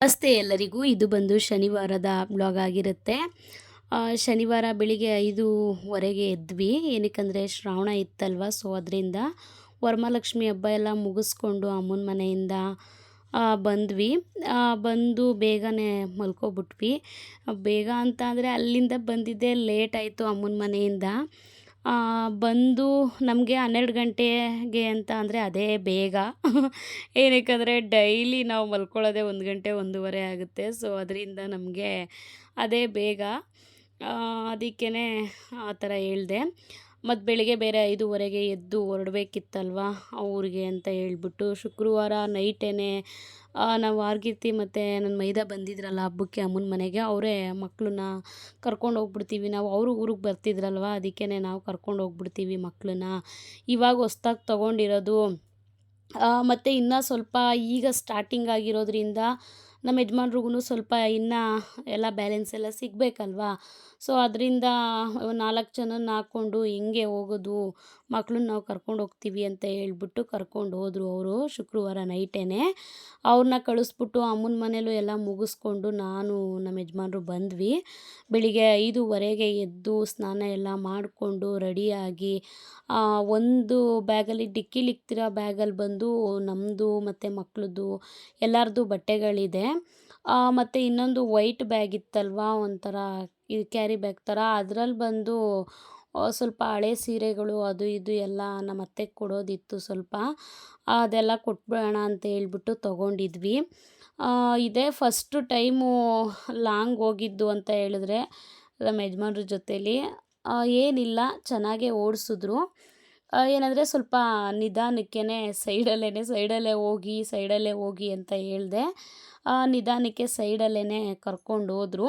ನಮಸ್ತೆ ಎಲ್ಲರಿಗೂ ಇದು ಬಂದು ಶನಿವಾರದ ಬ್ಲಾಗ್ ಆಗಿರುತ್ತೆ. ಶನಿವಾರ ಬೆಳಿಗ್ಗೆ ಐದೂವರೆಗೆ ಎದ್ವಿ. ಏನಕ್ಕಂದರೆ ಶ್ರಾವಣ ಇತ್ತಲ್ವ? ಸೊ ಅದರಿಂದ ವರಮಹಾಲಕ್ಷ್ಮಿ ಹಬ್ಬ ಎಲ್ಲ ಮುಗಿಸ್ಕೊಂಡು ಅಮ್ಮನ ಮನೆಯಿಂದ ಬಂದ್ವಿ. ಬಂದು ಬೇಗನೆ ಮಲ್ಕೊಬಿಟ್ವಿ. ಬೇಗ ಅಂತ ಅಲ್ಲಿಂದ ಬಂದಿದ್ದೆ ಲೇಟ್ ಆಯಿತು ಅಮ್ಮನ ಮನೆಯಿಂದ. ಬಂದು ನಮಗೆ ಹನ್ನೆರಡು ಗಂಟೆಗೆ ಅಂತ ಅಂದರೆ ಅದೇ ಬೇಗ. ಏನಕ್ಕಂದರೆ ಡೈಲಿ ನಾವು ಮಲ್ಕೊಳ್ಳೋದೇ ಒಂದು ಗಂಟೆ, ಒಂದೂವರೆ ಆಗುತ್ತೆ. ಸೊ ಅದರಿಂದ ನಮಗೆ ಅದೇ ಬೇಗ. ಅದಕ್ಕೇ ಆ ಥರ ಹೇಳಿದೆ. ಮತ್ತು ಬೆಳಿಗ್ಗೆ ಬೇರೆ ಐದೂವರೆಗೆ ಎದ್ದು ಹೊರಡ್ಬೇಕಿತ್ತಲ್ವ ಊರಿಗೆ ಅಂತ ಹೇಳ್ಬಿಟ್ಟು ಶುಕ್ರವಾರ ನೈಟೇನೆ ನಾವು ಆರ್ಗಿರ್ತಿ ಮತ್ತು ನನ್ನ ಮೈದಾ ಬಂದಿದ್ರಲ್ಲ ಹಬ್ಬಕ್ಕೆ ಅಮ್ಮನ ಮನೆಗೆ, ಅವರೇ ಮಕ್ಕಳನ್ನ ಕರ್ಕೊಂಡು ಹೋಗ್ಬಿಡ್ತೀವಿ. ನಾವು ಅವರು ಊರಿಗೆ ಬರ್ತಿದ್ರಲ್ವ ಅದಕ್ಕೇ ನಾವು ಕರ್ಕೊಂಡು ಹೋಗ್ಬಿಡ್ತೀವಿ ಮಕ್ಕಳನ್ನ ಇವಾಗ ಹೊಸ್ದಾಗಿ ತೊಗೊಂಡಿರೋದು ಮತ್ತು ಇನ್ನೂ ಸ್ವಲ್ಪ ಈಗ ಸ್ಟಾರ್ಟಿಂಗ್ ಆಗಿರೋದ್ರಿಂದ ನಮ್ಮ ಯಜಮಾನ್ರಿಗೂ ಸ್ವಲ್ಪ ಇನ್ನೂ ಎಲ್ಲ ಬ್ಯಾಲೆನ್ಸ್ ಎಲ್ಲ ಸಿಗಬೇಕಲ್ವಾ. ಸೊ, ಅದರಿಂದ ನಾಲ್ಕು ಜನನ ಹಾಕ್ಕೊಂಡು ಹೆಂಗೆ ಹೋಗೋದು ಮಕ್ಕಳನ್ನ ನಾವು ಕರ್ಕೊಂಡು ಹೋಗ್ತೀವಿ ಅಂತ ಹೇಳ್ಬಿಟ್ಟು ಕರ್ಕೊಂಡು ಹೋದರು ಅವರು ಶುಕ್ರವಾರ ನೈಟೇ ಅವ್ರನ್ನ ಕಳಿಸ್ಬಿಟ್ಟು ಅಮ್ಮನ ಮನೇಲೂ ಎಲ್ಲ ಮುಗಿಸ್ಕೊಂಡು ನಾನು ನಮ್ಮ ಯಜಮಾನರು ಬಂದ್ವಿ. ಬೆಳಿಗ್ಗೆ ಐದೂವರೆಗೆ ಎದ್ದು ಸ್ನಾನ ಎಲ್ಲ ಮಾಡಿಕೊಂಡು ರೆಡಿಯಾಗಿ ಒಂದು ಬ್ಯಾಗಲ್ಲಿ ಡಿಕ್ಕಿಲಿ ಇಕ್ತಿರೋ ಬ್ಯಾಗಲ್ಲಿ ಬಂದು ನಮ್ಮದು ಮತ್ತು ಮಕ್ಳದ್ದು ಎಲ್ಲರದ್ದು ಬಟ್ಟೆಗಳಿದೆ. ಮತ್ತು ಇನ್ನೊಂದು ವೈಟ್ ಬ್ಯಾಗ್ ಇತ್ತಲ್ವ, ಒಂಥರ ಇದು ಕ್ಯಾರಿ ಬ್ಯಾಗ್ ಥರ. ಅದ್ರಲ್ಲಿ ಬಂದು ಸ್ವಲ್ಪ ಹಳೆ ಸೀರೆಗಳು, ಅದು ಇದು ಎಲ್ಲ ನಮ್ಮ ಅತ್ತೆಗೆ ಕೊಡೋದಿತ್ತು ಸ್ವಲ್ಪ. ಅದೆಲ್ಲ ಕೊಟ್ಬಿಡೋಣ ಅಂತ ಹೇಳ್ಬಿಟ್ಟು ತೊಗೊಂಡಿದ್ವಿ. ಇದೇ ಫಸ್ಟು ಟೈಮು ಲಾಂಗ್ ಹೋಗಿದ್ದು ಅಂತ ಹೇಳಿದ್ರೆ, ನಮ್ಮ ಯಜಮಾನ್ರ ಜೊತೇಲಿ. ಏನಿಲ್ಲ, ಚೆನ್ನಾಗೇ ಓಡಿಸಿದ್ರು. ಏನಂದರೆ ಸ್ವಲ್ಪ ನಿಧಾನಕ್ಕೇ ಸೈಡಲ್ಲೇ ಸೈಡಲ್ಲೇ ಹೋಗಿ ಸೈಡಲ್ಲೇ ಹೋಗಿ ಅಂತ ಹೇಳಿದೆ. ನಿಧಾನಕ್ಕೆ ಸೈಡಲ್ಲೇ ಕರ್ಕೊಂಡು ಹೋದ್ರು.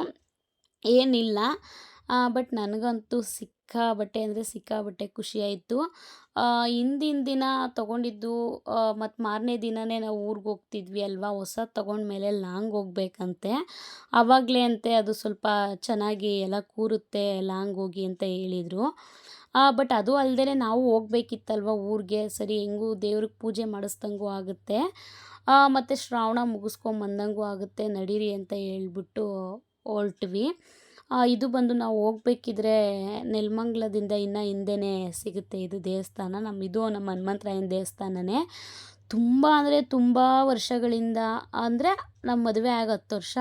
ಏನಿಲ್ಲ. ಬಟ್ ನನಗಂತೂ ಸಿಕ್ಕಾಬಟ್ಟೆ ಅಂದರೆ ಸಿಕ್ಕಾಬಟ್ಟೆ ಖುಷಿಯಾಯಿತು. ಹಿಂದಿನ ದಿನ ತೊಗೊಂಡಿದ್ದು ಮತ್ತು ಮಾರನೇ ದಿನವೇ ನಾವು ಊರಿಗೆ ಹೋಗ್ತಿದ್ವಿ ಅಲ್ವಾ? ಹೊಸದು ತೊಗೊಂಡ್ಮೇಲೆ ಲಾಂಗ್ ಹೋಗ್ಬೇಕಂತೆ. ಆವಾಗಲೇ ಅಂತೆ ಅದು ಸ್ವಲ್ಪ ಚೆನ್ನಾಗಿ ಎಲ್ಲ ಕೂರುತ್ತೆ, ಲಾಂಗ್ ಹೋಗಿ ಅಂತ ಹೇಳಿದರು. ಬಟ್ ಅದು ಅಲ್ಲದೆ ನಾವು ಹೋಗ್ಬೇಕಿತ್ತಲ್ವ ಊರಿಗೆ? ಸರಿ, ಹೆಂಗೂ ದೇವ್ರಿಗೆ ಪೂಜೆ ಮಾಡಿಸ್ದಂಗೂ ಆಗುತ್ತೆ. ಮತ್ತು ಶ್ರಾವಣ ಮುಗಿಸ್ಕೊಂಬಂದಂಗೂ ಆಗುತ್ತೆ, ನಡೀರಿ ಅಂತ ಹೇಳ್ಬಿಟ್ಟು ಹೊರಟ್ವಿ. ಇದು ಬಂದು ನಾವು ಹೋಗ್ಬೇಕಿದ್ರೆ ನೆಲಮಂಗ್ಲದಿಂದ ಇನ್ನು ಹಿಂದೆನೇ ಸಿಗುತ್ತೆ ಇದು ದೇವಸ್ಥಾನ. ನಮ್ಮ ಇದು ನಮ್ಮ ಹನುಮಂತರಾಯನ ದೇವಸ್ಥಾನನೇ. ತುಂಬ ಅಂದರೆ ತುಂಬ ವರ್ಷಗಳಿಂದ ಅಂದರೆ ನಮ್ಮ ಮದುವೆ ಆಗಿ ಹತ್ತು ವರ್ಷ.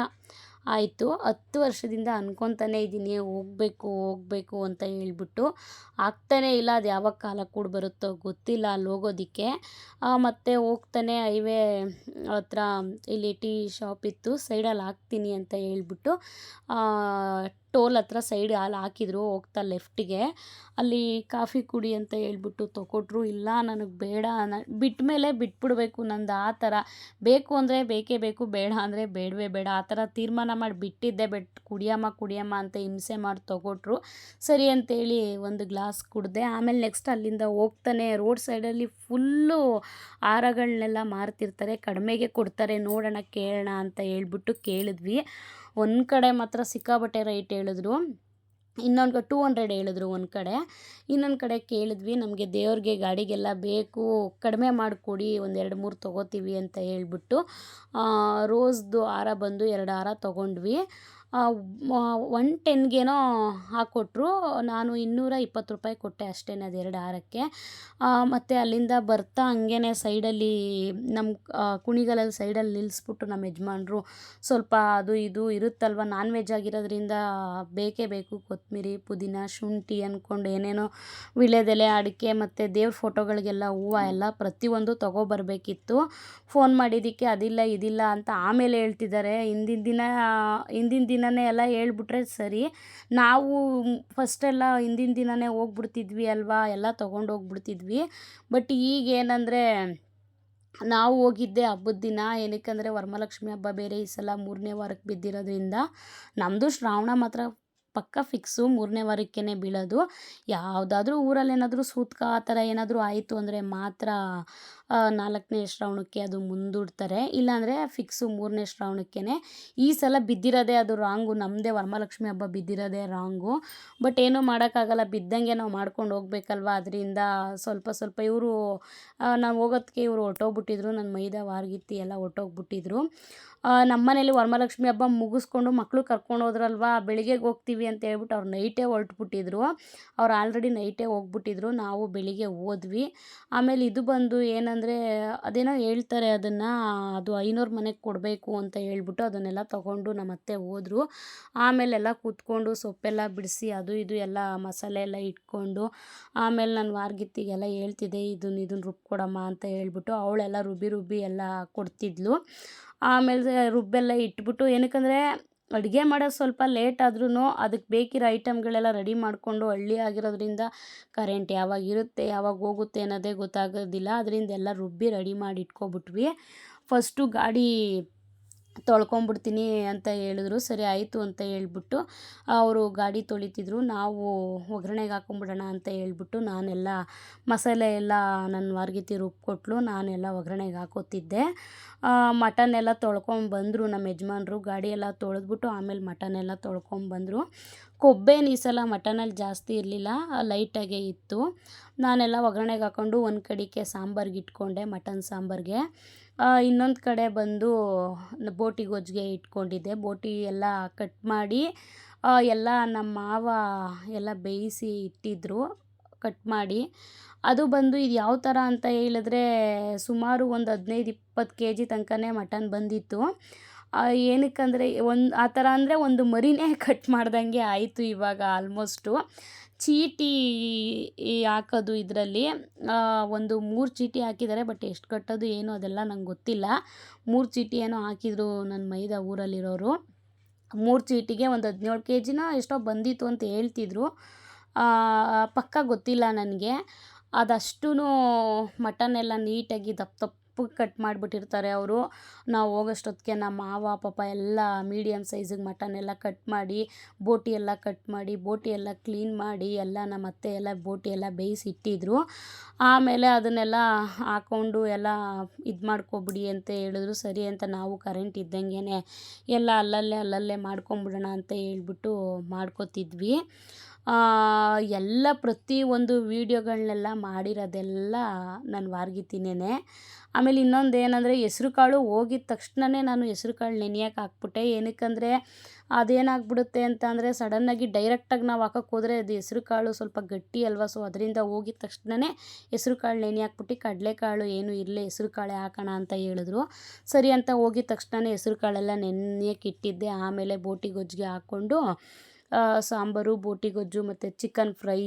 ಆಯಿತು. ಹತ್ತು ವರ್ಷದಿಂದ ಅನ್ಕೊತಾನೆ ಇದ್ದೀನಿ. ಹೋಗ್ಬೇಕು ಹೋಗ್ಬೇಕು ಅಂತ ಹೇಳ್ಬಿಟ್ಟು. ಆಗ್ತಾನೇ ಇಲ್ಲ. ಅದು ಯಾವಾಗ ಕಾಲ ಕೂಡ ಬರುತ್ತೋ ಗೊತ್ತಿಲ್ಲ ಅಲ್ಲಿ ಹೋಗೋದಕ್ಕೆ. ಮತ್ತು ಹೋಗ್ತಾನೆ ಹೈವೇ ಹತ್ರ ಇಲ್ಲಿ ಟೀ ಶಾಪ್ ಇತ್ತು. ಸೈಡಲ್ಲಿ ಹಾಕ್ತೀನಿ ಅಂತ ಹೇಳ್ಬಿಟ್ಟು ಟೋಲ್ ಹತ್ರ ಸೈಡ್ ಅಲ್ಲಿ ಹಾಕಿದ್ರು, ಹೋಗ್ತಾ ಲೆಫ್ಟಿಗೆ ಅಲ್ಲಿ ಕಾಫಿ ಕುಡಿ ಅಂತ ಹೇಳ್ಬಿಟ್ಟು ತೊಗೊಟ್ರು ಇಲ್ಲ ನನಗೆ ಬೇಡ ನ ಬಿಟ್ಟ ಮೇಲೆ ಬಿಟ್ಬಿಡ್ಬೇಕು ನಂದು ಆ ಥರ ಬೇಕು ಅಂದರೆ ಬೇಕೇ ಬೇಕು, ಬೇಡ ಅಂದರೆ ಬೇಡವೇ ಬೇಡ. ಆ ಥರ ತೀರ್ಮಾನ ಮಾಡಿ ಬಿಟ್ಟಿದ್ದೆ ಬಟ್ ಕುಡಿಯಮ್ಮ ಕುಡಿಯಮ್ಮ ಅಂತ ಹಿಂಸೆ ಮಾಡಿ ತೊಗೊಟ್ರು. ಸರಿ ಅಂತೇಳಿ ಒಂದು ಗ್ಲಾಸ್ ಕುಡಿದೆ. ಆಮೇಲೆ ನೆಕ್ಸ್ಟ್ ಅಲ್ಲಿಂದ ಹೋಗ್ತಾನೆ. ರೋಡ್ ಸೈಡಲ್ಲಿ ಫುಲ್ಲು ಹಾರಗಳನ್ನೆಲ್ಲ ಮಾರ್ತಿರ್ತಾರೆ. ಕಡಿಮೆಗೆ ಕೊಡ್ತಾರೆ. ನೋಡೋಣ, ಕೇಳೋಣ ಅಂತ ಹೇಳ್ಬಿಟ್ಟು ಕೇಳಿದ್ವಿ. ಒಂದು ಕಡೆ ಮಾತ್ರ ಸಿಕ್ಕಾಬಟ್ಟೆ ರೈಟ್ ಹೇಳಿದ್ರು. ಇನ್ನೊಂದು ಟೂ ಹಂಡ್ರೆಡ್ ಹೇಳಿದ್ರು ಒಂದು ಕಡೆ. ಇನ್ನೊಂದು ಕಡೆ ಕೇಳಿದ್ವಿ, ನಮಗೆ ದೇವ್ರಿಗೆ ಗಾಡಿಗೆಲ್ಲ ಬೇಕು, ಕಡಿಮೆ ಮಾಡಿಕೊಡಿ, ಒಂದು ಎರಡು ಮೂರು ತೊಗೋತೀವಿ ಅಂತ ಹೇಳಿಬಿಟ್ಟು ರೋಸ್ದು ಹಾರ ಬಂದು ಎರಡು ಹಾರ ತೊಗೊಂಡ್ವಿ. ಒನ್ ಟೆನ್ಗೇನೋ ಹಾಕ್ಕೊಟ್ರು ನಾನು ಇನ್ನೂರ ಇಪ್ಪತ್ತು ರೂಪಾಯಿ ಕೊಟ್ಟೆ ಅಷ್ಟೇ ಎರಡು ಹಾರಕ್ಕೆ. ಮತ್ತು ಅಲ್ಲಿಂದ ಬರ್ತಾ ಹಂಗೇನೆ ಸೈಡಲ್ಲಿ ನಮ್ಮ ಕುಣಿಗಲಲ್ಲಿ ಸೈಡಲ್ಲಿ ನಿಲ್ಲಿಸ್ಬಿಟ್ಟು ನಮ್ಮ ಯಜಮಾನ್ರು ಸ್ವಲ್ಪ ಅದು ಇದು ಇರುತ್ತಲ್ವ ನಾನ್ ವೆಜ್ ಆಗಿರೋದ್ರಿಂದ ಬೇಕೇ ಬೇಕು ಕೊತ್ತಂಬರಿ ಪುದೀನ, ಶುಂಠಿ ಅಂದ್ಕೊಂಡು ಏನೇನೋ ವೀಳ್ಯದೆಲೆ, ಅಡಿಕೆ ಮತ್ತು ದೇವ್ರ ಫೋಟೋಗಳಿಗೆಲ್ಲ ಹೂವು ಎಲ್ಲ ಪ್ರತಿಯೊಂದು ತೊಗೊಬರ್ಬೇಕಿತ್ತು. ಫೋನ್ ಮಾಡಿದ್ದಕ್ಕೆ ಅದಿಲ್ಲ, ಇದಿಲ್ಲ ಅಂತ ಆಮೇಲೆ ಹೇಳ್ತಿದ್ದಾರೆ. ಹಿಂದಿನ ದಿನ, ಹಿಂದಿನ ದಿನವೇ ಎಲ್ಲ ಹೇಳ್ಬಿಟ್ರೆ ಸರಿ. ನಾವು ಫಸ್ಟೆಲ್ಲ ಹಿಂದಿನ ದಿನವೇ ಹೋಗ್ಬಿಡ್ತಿದ್ವಿ ಅಲ್ವಾ? ಎಲ್ಲ ತೊಗೊಂಡು ಹೋಗ್ಬಿಡ್ತಿದ್ವಿ. ಬಟ್ ಈಗ ಏನಂದರೆ, ನಾವು ಹೋಗಿದ್ದೆ ಹಬ್ಬದ ದಿನ. ಏನಕ್ಕಂದರೆ, ವರಮಹಾಲಕ್ಷ್ಮಿ ಹಬ್ಬ ಬೇರೆ ಈ ಸಲ ಮೂರನೇ ವಾರಕ್ಕೆ ಬಿದ್ದಿರೋದ್ರಿಂದ ನಮ್ಮದು ಶ್ರಾವಣ ಮಾತ್ರ ಪಕ್ಕ ಫಿಕ್ಸು ಮೂರನೇ ವಾರಕ್ಕೇ ಬೀಳೋದು. ಯಾವುದಾದ್ರೂ ಊರಲ್ಲಿ ಏನಾದರೂ ಸೂತ್ಕ ಆ ಥರ ಏನಾದರೂ ಆಯಿತು ಅಂದರೆ ಮಾತ್ರ ನಾಲ್ಕನೇ ಶ್ರಾವಣಕ್ಕೆ ಅದು ಮುಂದೂಡ್ತಾರೆ. ಇಲ್ಲಾಂದರೆ ಫಿಕ್ಸು ಮೂರನೇ ಶ್ರಾವಣಕ್ಕೇ ಈ ಸಲ ಬಿದ್ದಿರೋದೇ ಅದು ರಾಂಗು ನಮ್ಮದೇ ವರಮಹಾಲಕ್ಷ್ಮಿ ಹಬ್ಬ ಬಿದ್ದಿರೋದೇ ರಾಂಗು ಬಟ್ ಏನೂ ಮಾಡೋಕ್ಕಾಗಲ್ಲ, ಬಿದ್ದಂಗೆ ನಾವು ಮಾಡ್ಕೊಂಡು ಹೋಗ್ಬೇಕಲ್ವ? ಅದರಿಂದ ಸ್ವಲ್ಪ ಸ್ವಲ್ಪ ಇವರು ನಾವು ಹೋಗೋದಕ್ಕೆ ಇವರು ಹೊಟ್ಟೋಗ್ಬಿಟ್ಟಿದ್ರು ನನ್ನ ಮೈದಾ ವಾರ್ಗಿತ್ತಿ ಎಲ್ಲ ಹೊಟ್ಟೋಗ್ಬಿಟ್ಟಿದ್ರು ನಮ್ಮ ಮನೇಲಿ ವರಮಹಾಲಕ್ಷ್ಮಿ ಹಬ್ಬ ಮುಗಿಸ್ಕೊಂಡು ಮಕ್ಕಳು ಕರ್ಕೊಂಡು ಹೋದ್ರಲ್ವಾ? ಬೆಳಿಗ್ಗೆಗೆ ಹೋಗ್ತೀವಿ ಅಂತ ಹೇಳ್ಬಿಟ್ಟು ಅವ್ರು ನೈಟೇ ಹೊರ್ಟ್ಬಿಟ್ಟಿದ್ರು. ಅವ್ರು ಆಲ್ರೆಡಿ ನೈಟೇ ಹೋಗ್ಬಿಟ್ಟಿದ್ರು. ನಾವು ಬೆಳಿಗ್ಗೆ ಹೋದ್ವಿ. ಆಮೇಲೆ ಇದು ಬಂದು ಏನಂದರೆ ಅದೇನೋ ಹೇಳ್ತಾರೆ ಅದನ್ನು, ಅದು ಐನೂರು ಮನೆಗೆ ಕೊಡಬೇಕು ಅಂತ ಹೇಳ್ಬಿಟ್ಟು ಅದನ್ನೆಲ್ಲ ತೊಗೊಂಡು ನಮ್ಮ ಅತ್ತೆ ಹೋದ್ರು. ಆಮೇಲೆಲ್ಲ ಕೂತ್ಕೊಂಡು ಸೊಪ್ಪೆಲ್ಲ ಬಿಡಿಸಿ, ಅದು ಇದು ಎಲ್ಲ ಮಸಾಲೆ ಎಲ್ಲ ಇಟ್ಕೊಂಡು, ಆಮೇಲೆ ನಾನು ವಾರ್ಗಿತ್ತಿಗೆಲ್ಲ ಹೇಳ್ತಿದ್ದೆ ಇದನ್ನ ಇದನ್ನ ರುಬ್ಕೊಡಮ್ಮ ಅಂತ ಹೇಳ್ಬಿಟ್ಟು ಅವಳೆಲ್ಲ ರುಬ್ಬಿ ರುಬ್ಬಿ ಎಲ್ಲ ಕೊಡ್ತಿದ್ಲು. ಆಮೇಲೆ ರುಬ್ಬೆಲ್ಲ ಇಟ್ಬಿಟ್ಟು ಏನಕ್ಕಂದರೆ ಅಡುಗೆ ಮಾಡೋದು ಸ್ವಲ್ಪ ಲೇಟ್ ಆದ್ರೂ ಅದಕ್ಕೆ ಬೇಕಿರೋ ಐಟಮ್ಗಳೆಲ್ಲ ರೆಡಿ ಮಾಡಿಕೊಂಡು ಹಳ್ಳಿ ಆಗಿರೋದ್ರಿಂದ ಕರೆಂಟ್ ಯಾವಾಗ ಇರುತ್ತೆ, ಯಾವಾಗ ಹೋಗುತ್ತೆ ಅನ್ನೋದೇ ಗೊತ್ತಾಗೋದಿಲ್ಲ. ಅದರಿಂದ ಎಲ್ಲ ರುಬ್ಬಿ ರೆಡಿ ಮಾಡಿ ಇಟ್ಕೊಬಿಟ್ವಿ. ಫಸ್ಟು ಗಾಡಿ ತೊಳ್ಕೊಂಬಿಡ್ತೀನಿ ಅಂತ ಹೇಳಿದ್ರು, ಸರಿ ಆಯಿತು ಅಂತ ಹೇಳ್ಬಿಟ್ಟು ಅವರು ಗಾಡಿ ತೊಳಿತಿದ್ರು. ನಾವು ಒಗ್ಗರಣೆಗೆ ಹಾಕೊಂಬಿಡೋಣ ಅಂತ ಹೇಳ್ಬಿಟ್ಟು ನಾನೆಲ್ಲ ಮಸಾಲೆ ಎಲ್ಲ ನನ್ನ ವಾರ್ಗಿತ್ತಿ ರುಬ್ಕೊಟ್ಲು ನಾನೆಲ್ಲ ಒಗ್ಗರಣೆಗೆ ಹಾಕೋತಿದ್ದೆ. ಮಟನ್ ಎಲ್ಲ ತೊಳ್ಕೊಂಬಂದರು ನಮ್ಮ ಯಜಮಾನ್ರು. ಗಾಡಿ ಎಲ್ಲ ತೊಳೆದ್ಬಿಟ್ಟು ಆಮೇಲೆ ಮಟನ್ ಎಲ್ಲ ತೊಳ್ಕೊಂಬಂದರು. ಕೊಬ್ಬೇನು ಈ ಸಲ ಮಟನಲ್ಲಿ ಜಾಸ್ತಿ ಇರಲಿಲ್ಲ ಲೈಟಾಗೇ ಇತ್ತು. ನಾನೆಲ್ಲ ಒಗ್ಗರಣೆಗೆ ಹಾಕ್ಕೊಂಡು ಒಂದು ಕಡೆಗೆ ಸಾಂಬಾರ್ಗೆ ಇಟ್ಕೊಂಡೆ ಮಟನ್ ಸಾಂಬಾರ್ಗೆ. ಇನ್ನೊಂದು ಕಡೆ ಬಂದು ಬೋಟಿ ಗೊಜ್ಜಿಗೆ ಇಟ್ಕೊಂಡಿದ್ದೆ. ಬೋಟಿ ಎಲ್ಲ ಕಟ್ ಮಾಡಿ ಎಲ್ಲ ನಮ್ಮ ಮಾವ ಎಲ್ಲ ಬೇಯಿಸಿ ಇಟ್ಟಿದ್ದರು ಕಟ್ ಮಾಡಿ. ಅದು ಬಂದು ಇದು ಯಾವ ಥರ ಅಂತ ಹೇಳಿದ್ರೆ ಸುಮಾರು ಒಂದು ಹದಿನೈದು ಇಪ್ಪತ್ತು ಕೆ ಜಿ ತನಕನೇ ಮಟನ್ ಬಂದಿತ್ತು. ಏನಕ್ಕಂದರೆ ಒಂದು, ಆ ಥರ ಅಂದರೆ ಒಂದು ಮರಿನೇ ಕಟ್ ಮಾಡ್ದಂಗೆ ಆಯಿತು ಇವಾಗ ಆಲ್ಮೋಸ್ಟು. ಚೀಟಿ ಹಾಕೋದು ಇದರಲ್ಲಿ ಒಂದು ಮೂರು ಚೀಟಿ ಹಾಕಿದ್ದಾರೆ ಬಟ್ ಎಷ್ಟು ಕಟ್ಟೋದು ಏನು ಅದೆಲ್ಲ ನಂಗೆ ಗೊತ್ತಿಲ್ಲ. ಮೂರು ಚೀಟಿ ಏನೋ ಹಾಕಿದ್ರು ನನ್ನ ಮೈದಾ ಊರಲ್ಲಿರೋರು. ಮೂರು ಚೀಟಿಗೆ ಒಂದು ಹದಿನೇಳು ಕೆ ಜಿನೋ ಎಷ್ಟೋ ಬಂದಿತ್ತು ಅಂತ ಹೇಳ್ತಿದ್ರು. ಪಕ್ಕ ಗೊತ್ತಿಲ್ಲ ನನಗೆ. ಅದಷ್ಟೂ ಮಟನ್ ಎಲ್ಲ ನೀಟಾಗಿ ದಪ್ಪ ದಪ್ಪ ಕಟ್ ಮಾಡಿಬಿಟ್ಟಿರ್ತಾರೆ ಅವರು. ನಾವು ಹೋಗೋಷ್ಟೊತ್ತಿಗೆ ನಮ್ಮ ಮಾವ, ಪಾಪ ಎಲ್ಲ ಮೀಡಿಯಮ್ ಸೈಜಿಗೆ ಮಟನ್ ಎಲ್ಲ ಕಟ್ ಮಾಡಿ, ಬೋಟಿ ಎಲ್ಲ ಕಟ್ ಮಾಡಿ, ಬೋಟಿ ಎಲ್ಲ ಕ್ಲೀನ್ ಮಾಡಿ ಎಲ್ಲ ನಮ್ಮ ಅತ್ತೆ ಎಲ್ಲ ಬೋಟಿ ಎಲ್ಲ ಬೇಯಿಸಿ ಇಟ್ಟಿದ್ರು. ಆಮೇಲೆ ಅದನ್ನೆಲ್ಲ ಹಾಕ್ಕೊಂಡು ಎಲ್ಲ ಇದು ಮಾಡ್ಕೊಬಿಡಿ ಅಂತ ಹೇಳಿದ್ರು. ಸರಿ ಅಂತ ನಾವು ಕರೆಂಟ್ ಇದ್ದಂಗೆ ಎಲ್ಲ ಅಲ್ಲಲ್ಲೇ ಅಲ್ಲಲ್ಲೇ ಮಾಡ್ಕೊಂಬಿಡೋಣ ಅಂತ ಹೇಳ್ಬಿಟ್ಟು ಮಾಡ್ಕೊತಿದ್ವಿ. ಎಲ್ಲ ಪ್ರತಿಯೊಂದು ವೀಡಿಯೋಗಳನ್ನೆಲ್ಲ ಮಾಡಿರೋದೆಲ್ಲ ನಾನು ವಾರ್ಗಿತ್ತಿನೇ ಆಮೇಲೆ ಇನ್ನೊಂದು ಏನಂದರೆ ಹೆಸ್ರು ಕಾಳು ಹೋಗಿದ ತಕ್ಷಣವೇ ನಾನು ಹೆಸ್ರು ಕಾಳು ನೆನೆಯೋಕೆ ಹಾಕ್ಬಿಟ್ಟೆ. ಏನಕ್ಕಂದರೆ ಅದೇನಾಗ್ಬಿಡುತ್ತೆ ಅಂತ ಅಂದರೆ ಸಡನ್ನಾಗಿ ಡೈರೆಕ್ಟಾಗಿ ನಾವು ಹಾಕೋಕೆ ಹೋದರೆ ಅದು ಹೆಸ್ರು ಕಾಳು ಸ್ವಲ್ಪ ಗಟ್ಟಿ ಅಲ್ವಾ? ಸೊ ಅದರಿಂದ ಹೋಗಿದ ತಕ್ಷಣವೇ ಹೆಸ್ರು ಕಾಳು ನೆನೆ ಹಾಕ್ಬಿಟ್ಟು ಕಡಲೆಕಾಳು ಏನು ಇರಲಿ ಹೆಸ್ರು ಕಾಳೇ ಹಾಕೋಣ ಅಂತ ಹೇಳಿದ್ರು. ಸರಿ ಅಂತ ಹೋಗಿದ ತಕ್ಷಣವೇ ಹೆಸ್ರು ಕಾಳೆಲ್ಲ ನೆನೆಯಕ್ಕೆ ಇಟ್ಟಿದ್ದೆ. ಆಮೇಲೆ ಬೋಟಿ ಗೊಜ್ಜಿಗೆ ಹಾಕ್ಕೊಂಡು ಸಾಂಬಾರು ಬೋಟಿ ಗೊಜ್ಜು ಮತ್ತು ಚಿಕನ್ ಫ್ರೈ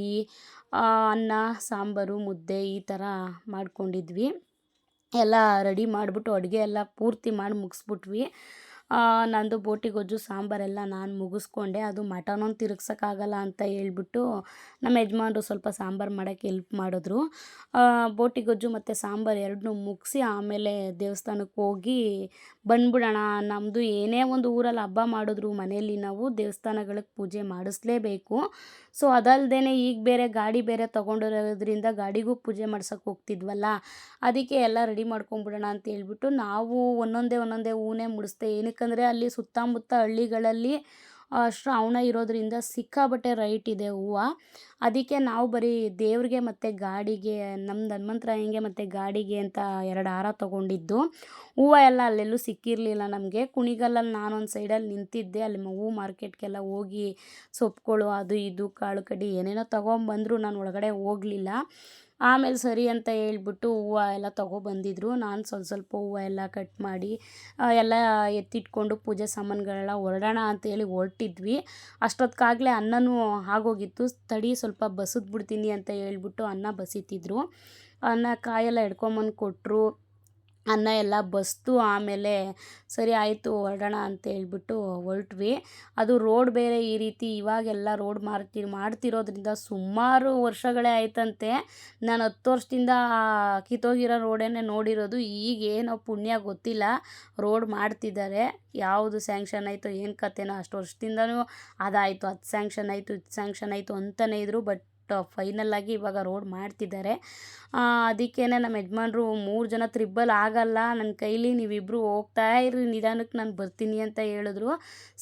ಅನ್ನ, ಸಾಂಬಾರು, ಮುದ್ದೆ ಈ ಥರ ಮಾಡ್ಕೊಂಡಿದ್ವಿ. ಎಲ್ಲ ರೆಡಿ ಮಾಡಿಬಿಟ್ಟು ಅಡುಗೆ ಎಲ್ಲ ಪೂರ್ತಿ ಮಾಡಿ ಮುಗಿಸ್ಬಿಟ್ವಿ. ನಂದು ಬೋಟಿ ಗೊಜ್ಜು, ಸಾಂಬಾರೆಲ್ಲ ನಾನು ಮುಗಿಸ್ಕೊಂಡೆ. ಅದು ಮಟನೊಂದು ತಿರುಗ್ಸೋಕ್ಕಾಗಲ್ಲ ಅಂತ ಹೇಳ್ಬಿಟ್ಟು ನಮ್ಮ ಯಜಮಾನ್ರು ಸ್ವಲ್ಪ ಸಾಂಬಾರು ಮಾಡೋಕ್ಕೆ ಎಲ್ಪ್ ಮಾಡಿದ್ರು. ಬೋಟಿ ಗೊಜ್ಜು ಮತ್ತು ಸಾಂಬಾರು ಎರಡನ್ನೂ ಮುಗಿಸಿ ಆಮೇಲೆ ದೇವಸ್ಥಾನಕ್ಕೆ ಹೋಗಿ ಬಂದ್ಬಿಡೋಣ. ನಮ್ಮದು ಏನೇ ಒಂದು ಊರಲ್ಲಿ ಹಬ್ಬ ಮಾಡಿದ್ರು ಮನೆಯಲ್ಲಿ ನಾವು ದೇವಸ್ಥಾನಗಳಿಗೆ ಪೂಜೆ ಮಾಡಿಸ್ಲೇಬೇಕು. ಸೊ ಅದಲ್ಲದೆ ಈಗ ಬೇರೆ ಗಾಡಿ ಬೇರೆ ತೊಗೊಂಡಿರೋದ್ರಿಂದ ಗಾಡಿಗೂ ಪೂಜೆ ಮಾಡ್ಸೋಕೆ ಹೋಗ್ತಿದ್ವಲ್ಲ, ಅದಕ್ಕೆ ಎಲ್ಲ ರೆಡಿ ಮಾಡ್ಕೊಂಬಿಡೋಣ ಅಂತ ಹೇಳ್ಬಿಟ್ಟು ನಾವು ಒಂದೊಂದೇ ಒಂದೊಂದೇ ಹೂನೇ ಮುಡಿಸ್ದೆ. ಏನಕ್ಕಂದರೆ ಅಲ್ಲಿ ಸುತ್ತಮುತ್ತ ಹಳ್ಳಿಗಳಲ್ಲಿ ಶ್ರಾವಣ ಇರೋದರಿಂದ ಸಿಕ್ಕಾಬಟ್ಟೆ ರೈಟ್ ಇದೆ ಹೂವು. ಅದಕ್ಕೆ ನಾವು ಬರೀ ದೇವ್ರಿಗೆ ಮತ್ತು ಗಾಡಿಗೆ ನಮ್ದು ಹನುಮಂತರಾಯಂಗೆ ಮತ್ತು ಗಾಡಿಗೆ ಅಂತ ಎರಡು ಹಾರ ತೊಗೊಂಡಿದ್ದು. ಹೂವು ಎಲ್ಲ ಅಲ್ಲೆಲ್ಲೂ ಸಿಕ್ಕಿರಲಿಲ್ಲ ನಮಗೆ. ಕುಣಿಗಲ್ಲಲ್ಲಿ ನಾನೊಂದು ಸೈಡಲ್ಲಿ ನಿಂತಿದ್ದೆ. ಅಲ್ಲಿ ಹೂವು ಮಾರ್ಕೆಟ್ಗೆಲ್ಲ ಹೋಗಿ ಸೊಪ್ಪುಗಳು ಅದು ಇದು, ಕಾಳು ಕಡಿ ಏನೇನೋ ತೊಗೊಂಬಂದರೂ. ನಾನು ಒಳಗಡೆ ಹೋಗಲಿಲ್ಲ. ಆಮೇಲೆ ಸರಿ ಅಂತ ಹೇಳ್ಬಿಟ್ಟು ಹೂವು ಎಲ್ಲ ತೊಗೊಬಂದಿದ್ರು ನಾನು ಸ್ವಲ್ಪ ಸ್ವಲ್ಪ ಹೂವು ಎಲ್ಲ ಕಟ್ ಮಾಡಿ ಎಲ್ಲ ಎತ್ತಿಟ್ಕೊಂಡು ಪೂಜೆ ಸಾಮಾನುಗಳೆಲ್ಲ ಹೊರಡೋಣ ಅಂತೇಳಿ ಹೊರಟಿದ್ವಿ. ಅಷ್ಟೊತ್ತಿಗಾಗಲೇ ಅನ್ನನೂ ಆಗೋಗಿತ್ತು. ತಡಿ ಸ್ವಲ್ಪ ಬಸಿದ್ಬಿಡ್ತೀನಿ ಅಂತ ಹೇಳ್ಬಿಟ್ಟು ಅನ್ನ ಬಸಿತಿದ್ರು. ಅನ್ನ ಕಾಯೆಲ್ಲ ಎಡ್ಕೊಂಬಂದು ಕೊಟ್ಟರು ಅನ್ನ ಎಲ್ಲ ಬಸ್ತು ಆಮೇಲೆ ಸರಿ ಆಯಿತು ಹೊರಡೋಣ ಅಂತ ಹೇಳ್ಬಿಟ್ಟು ಹೊರಟ್ವಿ. ಅದು ರೋಡ್ ಬೇರೆ ಈ ರೀತಿ ಇವಾಗೆಲ್ಲ ರೋಡ್ ಮಾಡ್ತಿ ಮಾಡ್ತಿರೋದ್ರಿಂದ ಸುಮಾರು ವರ್ಷಗಳೇ ಆಯ್ತಂತೆ. ನಾನು ಹತ್ತು ವರ್ಷದಿಂದ ಕಿತ್ತೋಗಿರೋ ರೋಡನ್ನೇ ನೋಡಿರೋದು. ಈಗೇನೋ ಪುಣ್ಯ ಗೊತ್ತಿಲ್ಲ. ರೋಡ್ ಮಾಡ್ತಿದ್ದಾರೆ. ಯಾವುದು ಸ್ಯಾಂಕ್ಷನ್ ಆಯಿತು ಏನು ಕತೆನೋ ಅಷ್ಟು ವರ್ಷದಿಂದನೂ ಅದಾಯಿತು. ಅದು ಸ್ಯಾಂಕ್ಷನ್ ಆಯಿತು, ಇದು ಸ್ಯಾಂಕ್ಷನ್ ಆಯಿತು ಅಂತಲೇ ಇದ್ದರು ಬಟ್ ಬಟ್ ಫೈನಲ್ಲಾಗಿ ಇವಾಗ ರೋಡ್ ಮಾಡ್ತಿದ್ದಾರೆ. ಅದಕ್ಕೇ ನಮ್ಮ ಯಜಮಾನ್ರು ಮೂರು ಜನ ತ್ರಿಬ್ಬಲ್ ಆಗಲ್ಲ. ನನ್ನ ಕೈಲಿ ನೀವಿಬ್ಬರು ಹೋಗ್ತಾ ಇರ್ರಿ ನಿಧಾನಕ್ಕೆ ನಾನು ಬರ್ತೀನಿ ಅಂತ ಹೇಳಿದ್ರು.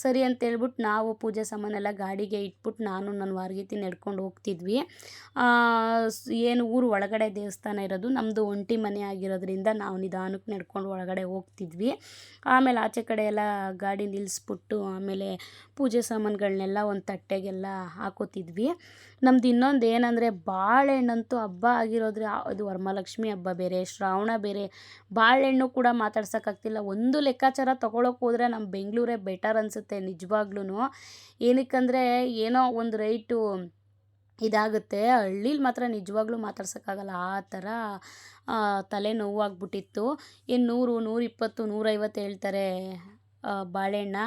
ಸರಿ ಅಂತ ಹೇಳ್ಬಿಟ್ಟು ನಾವು ಪೂಜೆ ಸಾಮಾನೆಲ್ಲ ಗಾಡಿಗೆ ಇಟ್ಬಿಟ್ಟು ನಾನು ನನ್ನ ವಾರ್ಗಿತಿ ನಡ್ಕೊಂಡು ಹೋಗ್ತಿದ್ವಿ. ಏನು ಊರು ಒಳಗಡೆ ದೇವಸ್ಥಾನ ಇರೋದು ನಮ್ಮದು ಒಂಟಿ ಮನೆ ಆಗಿರೋದ್ರಿಂದ ನಾವು ನಿಧಾನಕ್ಕೆ ನಡ್ಕೊಂಡು ಒಳಗಡೆ ಹೋಗ್ತಿದ್ವಿ. ಆಮೇಲೆ ಆಚೆ ಕಡೆ ಎಲ್ಲ ಗಾಡಿ ನಿಲ್ಲಿಸ್ಬಿಟ್ಟು ಆಮೇಲೆ ಪೂಜೆ ಸಾಮಾನುಗಳನ್ನೆಲ್ಲ ಒಂದು ತಟ್ಟೆಗೆಲ್ಲ ಹಾಕೋತಿದ್ವಿ. ನಮ್ದು ಇನ್ನೊಂದು ಏನಂದರೆ ಬಾಳೆಹಣ್ಣಂತೂ ಹಬ್ಬ ಆಗಿರೋದ್ರೆ ಅದು ವರಮಹಾಲಕ್ಷ್ಮಿ ಹಬ್ಬ ಬೇರೆ, ಶ್ರಾವಣ ಬೇರೆ, ಬಾಳೆಹಣ್ಣು ಕೂಡ ಮಾತಾಡ್ಸೋಕ್ಕಾಗ್ತಿಲ್ಲ. ಒಂದು ಲೆಕ್ಕಾಚಾರ ತೊಗೊಳಕ್ಕೆ ಹೋದರೆ ನಮ್ಮ ಬೆಂಗಳೂರೇ ಬೆಟರ್ ಅನಿಸುತ್ತೆ ನಿಜವಾಗ್ಲೂ ಏನಕ್ಕಂದರೆ ಏನೋ ಒಂದು ರೈಟು ಇದಾಗುತ್ತೆ, ಹಳ್ಳೀಲಿ ಮಾತ್ರ ನಿಜವಾಗ್ಲೂ ಮಾತಾಡ್ಸೋಕ್ಕಾಗಲ್ಲ. ಆ ಥರ ತಲೆ ನೋವಾಗ್ಬಿಟ್ಟಿತ್ತು ಇನ್ನು ನೂರು, ನೂರಿಪ್ಪತ್ತು, ನೂರೈವತ್ತು ಹೇಳ್ತಾರೆ. ಬಾಳೆಹಣ್ಣ.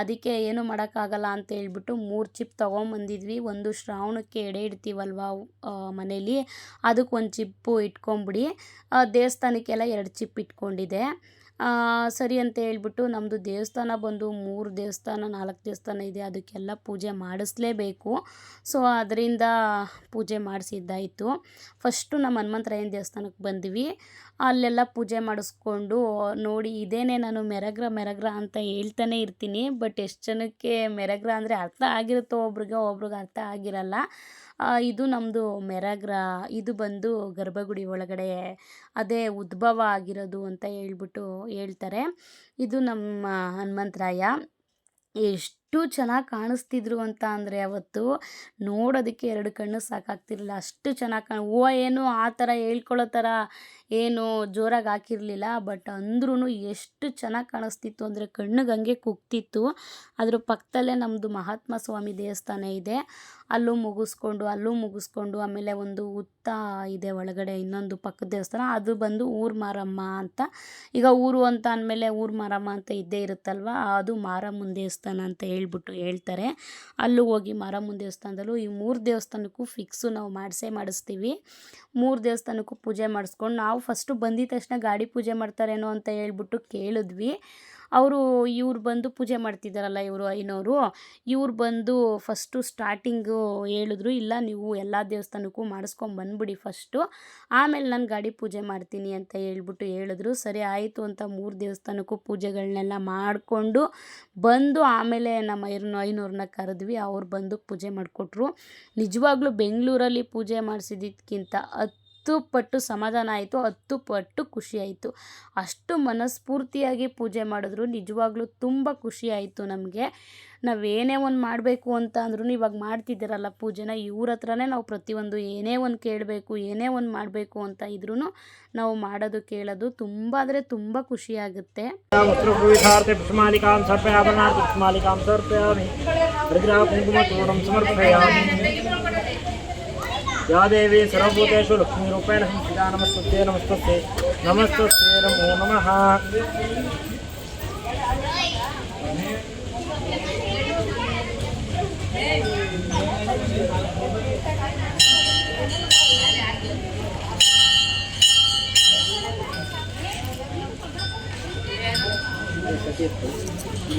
ಅದಕ್ಕೆ ಏನು ಮಾಡೋಕ್ಕಾಗಲ್ಲ ಅಂತ ಹೇಳ್ಬಿಟ್ಟು ಮೂರು ಚಿಪ್ ತೊಗೊಂಬಂದಿದ್ವಿ. ಒಂದು ಶ್ರಾವಣಕ್ಕೆ ಎಡೆ ಇಡ್ತೀವಲ್ವ ಮನೇಲಿ? ಅದಕ್ಕೆ ಒಂದು ಚಿಪ್ಪು ಇಟ್ಕೊಂಬಿಡಿ. ದೇವಸ್ಥಾನಕ್ಕೆಲ್ಲ ಎರಡು ಚಿಪ್ ಇಟ್ಕೊಂಡಿದ್ದೆ. ಸರಿ ಅಂತ ಹೇಳ್ಬಿಟ್ಟು ನಮ್ಮದು ದೇವಸ್ಥಾನ ಬಂದು ಮೂರು ದೇವಸ್ಥಾನ, ನಾಲ್ಕು ದೇವಸ್ಥಾನ ಇದೆ, ಅದಕ್ಕೆಲ್ಲ ಪೂಜೆ ಮಾಡಿಸ್ಲೇಬೇಕು. ಸೊ ಅದರಿಂದ ಪೂಜೆ ಮಾಡಿಸಿದ್ದಾಯಿತು. ಫಸ್ಟು ನಮ್ಮ ಹನುಮಂತರಾಯನ ದೇವಸ್ಥಾನಕ್ಕೆ ಬಂದ್ವಿ. ಅಲ್ಲೆಲ್ಲ ಪೂಜೆ ಮಾಡಿಸ್ಕೊಂಡು ನೋಡಿ, ಇದೇನೆ ನಾನು ಮೆರಗ್ರ ಮೆರಗ್ರ ಅಂತ ಹೇಳ್ತಾನೆ ಇರ್ತೀನಿ ಬಟ್ ಎಷ್ಟು ಜನಕ್ಕೆ ಮೆರಗ್ರ ಅಂದರೆ ಅರ್ಥ ಆಗಿರುತ್ತೋ ಒಬ್ರಿಗೆ ಒಬ್ರಿಗೆ ಅರ್ಥ ಆಗಿರಲ್ಲ. ಇದು ನಮ್ಮದು ಮೆರಗ್ರ, ಇದು ಬಂದು ಗರ್ಭಗುಡಿ ಒಳಗಡೆ ಅದೇ ಉದ್ಭವ ಆಗಿರೋದು ಅಂತ ಹೇಳ್ಬಿಟ್ಟು ಹೇಳ್ತಾರೆ. ಇದು ನಮ್ಮ ಹನುಮಂತರಾಯ, ಎಷ್ಟು ಚೆನ್ನಾಗಿ ಕಾಣಿಸ್ತಿದ್ರು ಅಂತ ಅಂದರೆ ಅವತ್ತು ನೋಡೋದಕ್ಕೆ ಎರಡು ಕಣ್ಣು ಸಾಕಾಗ್ತಿರಲಿಲ್ಲ. ಅಷ್ಟು ಚೆನ್ನಾಗಿ ಕಾಣ್, ಹೂವು ಏನು ಆ ಥರ ಹೇಳ್ಕೊಳ್ಳೋ ಥರ ಏನು ಜೋರಾಗಿ ಹಾಕಿರಲಿಲ್ಲ. ಬಟ್ ಅಂದ್ರೂ ಎಷ್ಟು ಚೆನ್ನಾಗಿ ಕಾಣಿಸ್ತಿತ್ತು ಅಂದರೆ ಕಣ್ಣಿಗೆ ಹಂಗೆ ಕುಗ್ತಿತ್ತು. ಅದ್ರ ಪಕ್ಕದಲ್ಲೇ ನಮ್ಮದು ಮಹಾತ್ಮ ಸ್ವಾಮಿ ದೇವಸ್ಥಾನ ಇದೆ. ಅಲ್ಲೂ ಮುಗಿಸ್ಕೊಂಡು ಅಲ್ಲೂ ಮುಗಿಸ್ಕೊಂಡು ಆಮೇಲೆ ಒಂದು ಉತ್ತ ಇದೆ ಒಳಗಡೆ ಇನ್ನೊಂದು ಪಕ್ಕದ ದೇವಸ್ಥಾನ. ಅದು ಬಂದು ಊರು ಮಾರಮ್ಮ ಅಂತ. ಈಗ ಊರು ಅಂತ ಅಂದಮೇಲೆ ಊರು ಮಾರಮ್ಮ ಅಂತ ಇದ್ದೇ ಇರುತ್ತಲ್ವ? ಅದು ಮಾರಮ್ಮನ ದೇವಸ್ಥಾನ ಅಂತ ಹೇಳ್ಬಿಟ್ಟು ಹೇಳ್ತಾರೆ. ಅಲ್ಲೂ ಹೋಗಿ ಮಾರಮ್ಮನ ದೇವಸ್ಥಾನದಲ್ಲೂ ಈ ಮೂರು ದೇವಸ್ಥಾನಕ್ಕೂ ಫಿಕ್ಸು ನಾವು ಮಾಡಿಸೇ ಮಾಡಿಸ್ತೀವಿ. ಮೂರು ದೇವಸ್ಥಾನಕ್ಕೂ ಪೂಜೆ ಮಾಡಿಸ್ಕೊಂಡು ನಾವು ಫಸ್ಟು ಬಂದಿದ ತಕ್ಷಣ ಗಾಡಿ ಪೂಜೆ ಮಾಡ್ತಾರೇನೋ ಅಂತ ಹೇಳ್ಬಿಟ್ಟು ಕೇಳಿದ್ವಿ. ಅವರು ಇವ್ರು ಬಂದು ಪೂಜೆ ಮಾಡ್ತಿದ್ದಾರಲ್ಲ ಇವರು ಐನೋರು, ಇವ್ರು ಬಂದು ಫಸ್ಟು ಸ್ಟಾರ್ಟಿಂಗು ಹೇಳಿದ್ರು, ಇಲ್ಲ, ನೀವು ಎಲ್ಲ ದೇವಸ್ಥಾನಕ್ಕೂ ಮಾಡಿಸ್ಕೊಂಡು ಬಂದ್ಬಿಡಿ ಫಸ್ಟು, ಆಮೇಲೆ ನಾನು ಗಾಡಿ ಪೂಜೆ ಮಾಡ್ತೀನಿ ಅಂತ ಹೇಳ್ಬಿಟ್ಟು ಹೇಳಿದ್ರು. ಸರಿ, ಆಯಿತು ಅಂತ ಮೂರು ದೇವಸ್ಥಾನಕ್ಕೂ ಪೂಜೆಗಳನ್ನೆಲ್ಲ ಮಾಡಿಕೊಂಡು ಬಂದು ಆಮೇಲೆ ನಮ್ಮ ಐರ್ನ ಐನೂರನ್ನ ಕರೆದ್ವಿ. ಅವ್ರು ಬಂದು ಪೂಜೆ ಮಾಡಿಕೊಟ್ರು. ನಿಜವಾಗ್ಲೂ ಬೆಂಗಳೂರಲ್ಲಿ ಪೂಜೆ ಮಾಡಿಸಿದ್ದಕ್ಕಿಂತ ಹತ್ತು ಪಟ್ಟು ಸಮಾಧಾನ ಆಯಿತು, ಹತ್ತು ಪಟ್ಟು ಖುಷಿಯಾಯಿತು ಅಷ್ಟು ಮನಸ್ಫೂರ್ತಿಯಾಗಿ ಪೂಜೆ ಮಾಡಿದ್ರು. ನಿಜವಾಗ್ಲೂ ತುಂಬ ಖುಷಿಯಾಯಿತು ನಮಗೆ. ನಾವೇನೇ ಒಂದು ಮಾಡಬೇಕು ಅಂತ ಅಂದ್ರೂ ಇವಾಗ ಮಾಡ್ತಿದ್ದೀರಲ್ಲ ಪೂಜೆನ, ಇವ್ರ ಹತ್ರನೇ ನಾವು ಪ್ರತಿಯೊಂದು ಏನೇ ಒಂದು ಕೇಳಬೇಕು, ಏನೇ ಒಂದು ಮಾಡಬೇಕು ಅಂತ ಇದ್ರೂ ನಾವು ಮಾಡೋದು ಕೇಳೋದು ತುಂಬ ಅಂದರೆ ತುಂಬ ಖುಷಿಯಾಗುತ್ತೆ या देवी सर्वभूतेषु लक्ष्मीरूपेण संस्थिता नमस्ते नमस्ते नमस्ते नमो नमः।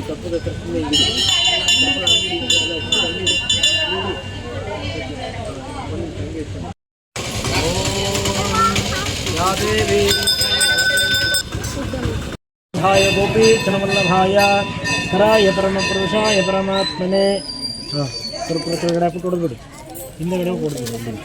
తప్పు దగ్గర சுத்தாய கோபீச்சனவல்லபாய கராய பரமபுருஷாய பரமாத்மனே ஒரு கிடப்பு கொடுக்குது இந்த கிடப்பு கொடுக்குது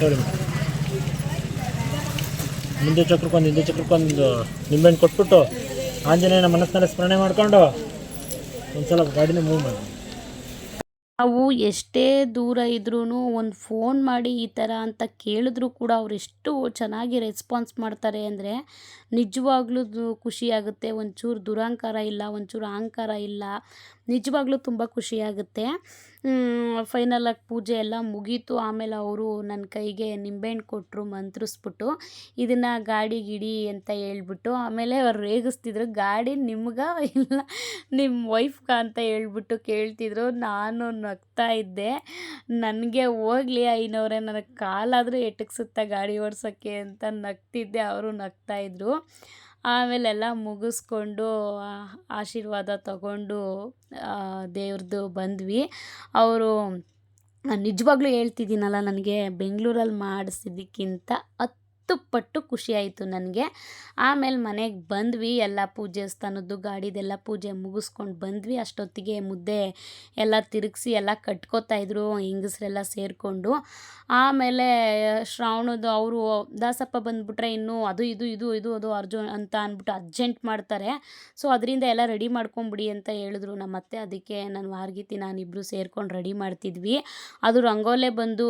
சரிம்மா ಮುಂದೆ ಚಕ್ರಕ್ಕೊಂದು, ಹಿಂದೆ ಚಕ್ರಕ್ಕೊಂದು ನಿಂಬೆಹಣ್ಣು ಕೊಟ್ಬಿಟ್ಟು ಆಂಜನೇಯನ ಮನಸ್ಸಿನಲ್ಲಿ ಸ್ಮರಣೆ ಮಾಡ್ಕೊಂಡು ಒಂದ್ಸಲ ಗಾಡಿನ ಮೂವ್ ಮಾಡಿ. ನಾವು ಎಷ್ಟೇ ದೂರ ಇದ್ರೂ ಒಂದು ಫೋನ್ ಮಾಡಿ ಈ ಥರ ಅಂತ ಕೇಳಿದ್ರು ಕೂಡ ಅವರು ಎಷ್ಟು ಚೆನ್ನಾಗಿ ರೆಸ್ಪಾನ್ಸ್ ಮಾಡ್ತಾರೆ ಅಂದರೆ ನಿಜವಾಗ್ಲೂ ಖುಷಿಯಾಗುತ್ತೆ, ಒಂಚೂರು ದುರಹಂಕಾರ ಇಲ್ಲ, ಒಂಚೂರು ಅಹಂಕಾರ ಇಲ್ಲ, ನಿಜವಾಗ್ಲೂ ತುಂಬ ಖುಷಿಯಾಗುತ್ತೆ. ಫೈನಲಾಗಿ ಪೂಜೆ ಎಲ್ಲ ಮುಗೀತು, ಆಮೇಲೆ ಅವರು ನನ್ನ ಕೈಗೆ ನಿಂಬೆಹಣ್ಣು ಕೊಟ್ಟರು, ಮಂತ್ರಿಸ್ಬಿಟ್ಟು ಇದನ್ನು ಗಾಡಿ ಗಿಡಿ ಅಂತ ಹೇಳ್ಬಿಟ್ಟು, ಆಮೇಲೆ ಅವ್ರು ರೇಗಿಸ್ತಿದ್ರು, ಗಾಡಿ ನಿಮ್ಗೆ ಇಲ್ಲ ನಿಮ್ಮ ವೈಫ್ಗ ಅಂತ ಹೇಳ್ಬಿಟ್ಟು ಕೇಳ್ತಿದ್ರು, ನಾನು ನಗ್ತಾ ಇದ್ದೆ. ನನಗೆ ಹೋಗ್ಲಿ ಐನವರೇ, ನನಗೆ ಕಾಲಾದರೂ ಎಟಕ್ಸುತ್ತಾ ಗಾಡಿ ಓಡಿಸೋಕ್ಕೆ ಅಂತ ನಗ್ತಿದ್ದೆ, ಅವರು ನಗ್ತಾಯಿದ್ರು ಎಲ್ಲ ಮುಗಿಸ್ಕೊಂಡು ಆಶೀರ್ವಾದ ತಗೊಂಡು ದೇವ್ರದ್ದು ಬಂದ್ವಿ. ಅವರು ನಿಜವಾಗ್ಲೂ ಹೇಳ್ತಿದ್ದೀನಲ್ಲ ನನಗೆ ಬೆಂಗಳೂರಲ್ಲಿ ಮಾಡಿಸಿದ್ದಕ್ಕಿಂತ ಹತ್ತು ಪಟ್ಟು ಖುಷಿಯಾಯಿತು ನನಗೆ. ಆಮೇಲೆ ಮನೆಗೆ ಬಂದ್ವಿ, ಎಲ್ಲ ಪೂಜೆ ಸ್ಥಾನದ್ದು, ಗಾಡಿದೆಲ್ಲ ಪೂಜೆ ಮುಗಿಸ್ಕೊಂಡು ಬಂದ್ವಿ. ಅಷ್ಟೊತ್ತಿಗೆ ಮುದ್ದೆ ಎಲ್ಲ ತಿರುಗಿಸಿ ಎಲ್ಲ ಕಟ್ಕೋತಾ ಇದ್ರು, ಹೆಂಗಸ್ರೆಲ್ಲ ಸೇರಿಕೊಂಡು. ಆಮೇಲೆ ಶ್ರಾವಣದ್ದು ಅವರು, ದಾಸಪ್ಪ ಬಂದುಬಿಟ್ರೆ ಇನ್ನೂ ಅದು, ಇದು ಇದು ಇದು, ಅದು ಅರ್ಜುನ್ ಅಂತ ಅಂದ್ಬಿಟ್ಟು ಅರ್ಜೆಂಟ್ ಮಾಡ್ತಾರೆ. ಸೊ, ಅದರಿಂದ ಎಲ್ಲ ರೆಡಿ ಮಾಡ್ಕೊಂಬಿಡಿ ಅಂತ ಹೇಳಿದ್ರು ನಮ್ಮ ಅತ್ತೆ. ಅದಕ್ಕೆ ನಾನು ವಾರ್ಗಿತಿ ನಾನಿಬ್ಬರು ಸೇರ್ಕೊಂಡು ರೆಡಿ ಮಾಡ್ತಿದ್ವಿ. ಅದು ರಂಗೋಲೆ ಬಂದು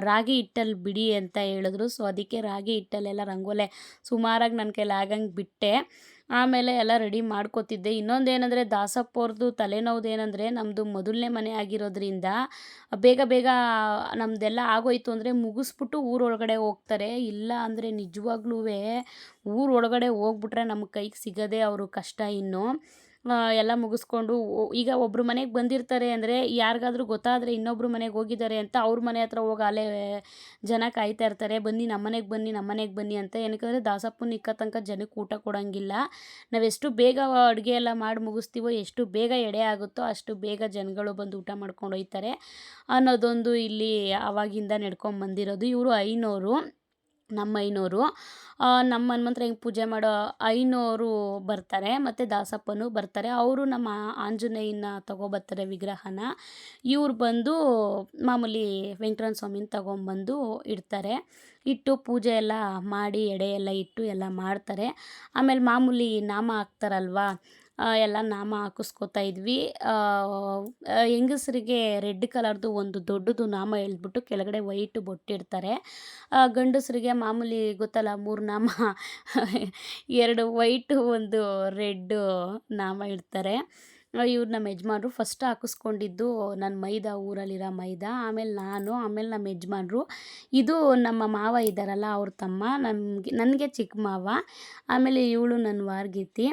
ರಾಗಿ ಹಿಟ್ಟಲ್ಲಿ ಬಿಡಿ ಅಂತ ಹೇಳಿದ್ರು. ಸೊ, ಅದಕ್ಕೆ ರಾಗಿ ಹಿಟ್ಟಲ್ಲೆಲ್ಲ ರಂಗೋಲೆ ಸುಮಾರಾಗಿ ನನ್ನ ಕೈಲಿ ಆಗಂಗೆ ಬಿಟ್ಟೆ. ಆಮೇಲೆ ಎಲ್ಲ ರೆಡಿ ಮಾಡ್ಕೋತಿದ್ದೆ. ಇನ್ನೊಂದು ಏನಂದರೆ ದಾಸಪ್ಪ ಅವ್ರದ್ದು ತಲೆನೋವು ಏನಂದರೆ ನಮ್ಮದು ಮೊದಲನೇ ಮನೆ ಆಗಿರೋದ್ರಿಂದ ಬೇಗ ಬೇಗ ನಮ್ಮದೆಲ್ಲ ಆಗೋಯ್ತು ಅಂದರೆ ಮುಗಿಸ್ಬಿಟ್ಟು ಊರೊಳಗಡೆ ಹೋಗ್ತಾರೆ. ಇಲ್ಲ ಅಂದರೆ ನಿಜವಾಗ್ಲೂ ಊರೊಳಗಡೆ ಹೋಗ್ಬಿಟ್ರೆ ನಮ್ಮ ಕೈಗೆ ಸಿಗೋದೇ ಅವರು ಕಷ್ಟ ಇನ್ನು. ಎಲ್ಲ ಮುಗಿಸ್ಕೊಂಡು ಈಗ ಒಬ್ಬರು ಮನೆಗೆ ಬಂದಿರ್ತಾರೆ ಅಂದರೆ ಯಾರಿಗಾದ್ರೂ ಗೊತ್ತಾದರೆ ಇನ್ನೊಬ್ಬರು ಮನೆಗೆ ಹೋಗಿದ್ದಾರೆ ಅಂತ ಅವ್ರ ಮನೆ ಹತ್ರ ಹೋಗಿ ಅಲ್ಲೇ ಜನ ಕಾಯ್ತಾ ಇರ್ತಾರೆ, ಬನ್ನಿ ನಮ್ಮ ಮನೆಗೆ ಬನ್ನಿ ನಮ್ಮ ಮನೆಗೆ ಬನ್ನಿ ಅಂತ. ಏನಕ್ಕಂದರೆ ದಾಸಪ್ಪನ ಇಕ್ಕ ತನಕ ಜನಕ್ಕೆ ಊಟ ಕೊಡೋಂಗಿಲ್ಲ. ನಾವೆಷ್ಟು ಬೇಗ ಅಡುಗೆ ಎಲ್ಲ ಮಾಡಿ ಮುಗಿಸ್ತೀವೋ, ಎಷ್ಟು ಬೇಗ ಎಡೆ ಆಗುತ್ತೋ, ಅಷ್ಟು ಬೇಗ ಜನಗಳು ಬಂದು ಊಟ ಮಾಡ್ಕೊಂಡು ಹೋಯ್ತಾರೆ ಅನ್ನೋದೊಂದು ಇಲ್ಲಿ ಆವಾಗಿಂದ ನಡ್ಕೊಂಡು ಬಂದಿರೋದು. ಇವರು ಐನೋರು. ನಮ್ಮ ಐನೋರು ನಮ್ಮ ಹನುಮಂತ್ರ ಹೆಂಗೆ ಪೂಜೆ ಮಾಡೋ ಐನೋರು ಬರ್ತಾರೆ, ಮತ್ತು ದಾಸಪ್ಪನೂ ಬರ್ತಾರೆ. ಅವರು ನಮ್ಮ ಆಂಜನೇಯನ ತಗೊಬರ್ತಾರೆ ವಿಗ್ರಹನ. ಇವ್ರು ಬಂದು ಮಾಮೂಲಿ ವೆಂಕಟರಮಣ ಸ್ವಾಮಿನ ತಗೊಂಬಂದು ಇಡ್ತಾರೆ. ಇಟ್ಟು ಪೂಜೆ ಎಲ್ಲ ಮಾಡಿ ಎಡೆ ಎಲ್ಲ ಇಟ್ಟು ಎಲ್ಲ ಮಾಡ್ತಾರೆ. ಆಮೇಲೆ ಮಾಮೂಲಿ ನಾಮ ಹಾಕ್ತಾರಲ್ವಾ ಎಲ್ಲ ನಾಮ ಹಾಕಿಸ್ಕೊತಾ ಇದ್ವಿ. ಹೆಂಗಸರಿಗೆ ರೆಡ್ ಕಲರ್ದು ಒಂದು ದೊಡ್ಡದು ನಾಮ ಎಳೆದ್ಬಿಟ್ಟು ಕೆಳಗಡೆ ವೈಟ್ ಬೊಟ್ಟಿಡ್ತಾರೆ ಗಂಡಸರಿಗೆ ಮಾಮೂಲಿ ಗೊತ್ತಲ್ಲ, ಮೂರು ನಾಮ, ಎರಡು ವೈಟು, ಒಂದು ರೆಡ್ಡು ನಾಮ ಇಡ್ತಾರೆ. ಇವ್ರು ನಮ್ಮ ಯಜಮಾನ್ರು ಫಸ್ಟ್ ಹಾಕಿಸ್ಕೊಂಡಿದ್ದು ನನ್ನ ಮೈದಾ, ಊರಲ್ಲಿರೋ ಮೈದಾ, ಆಮೇಲೆ ನಾನು, ಆಮೇಲೆ ನಮ್ಮ ಯಜಮಾನ್ರು. ಇದು ನಮ್ಮ ಮಾವ ಇದ್ದಾರಲ್ಲ ಅವ್ರ ತಮ್ಮ, ನಮಗೆ, ನನಗೆ ಚಿಕ್ಕ ಮಾವ, ಆಮೇಲೆ ಇವಳು ನನ್ನ ವಾರ್ಗಿತಿ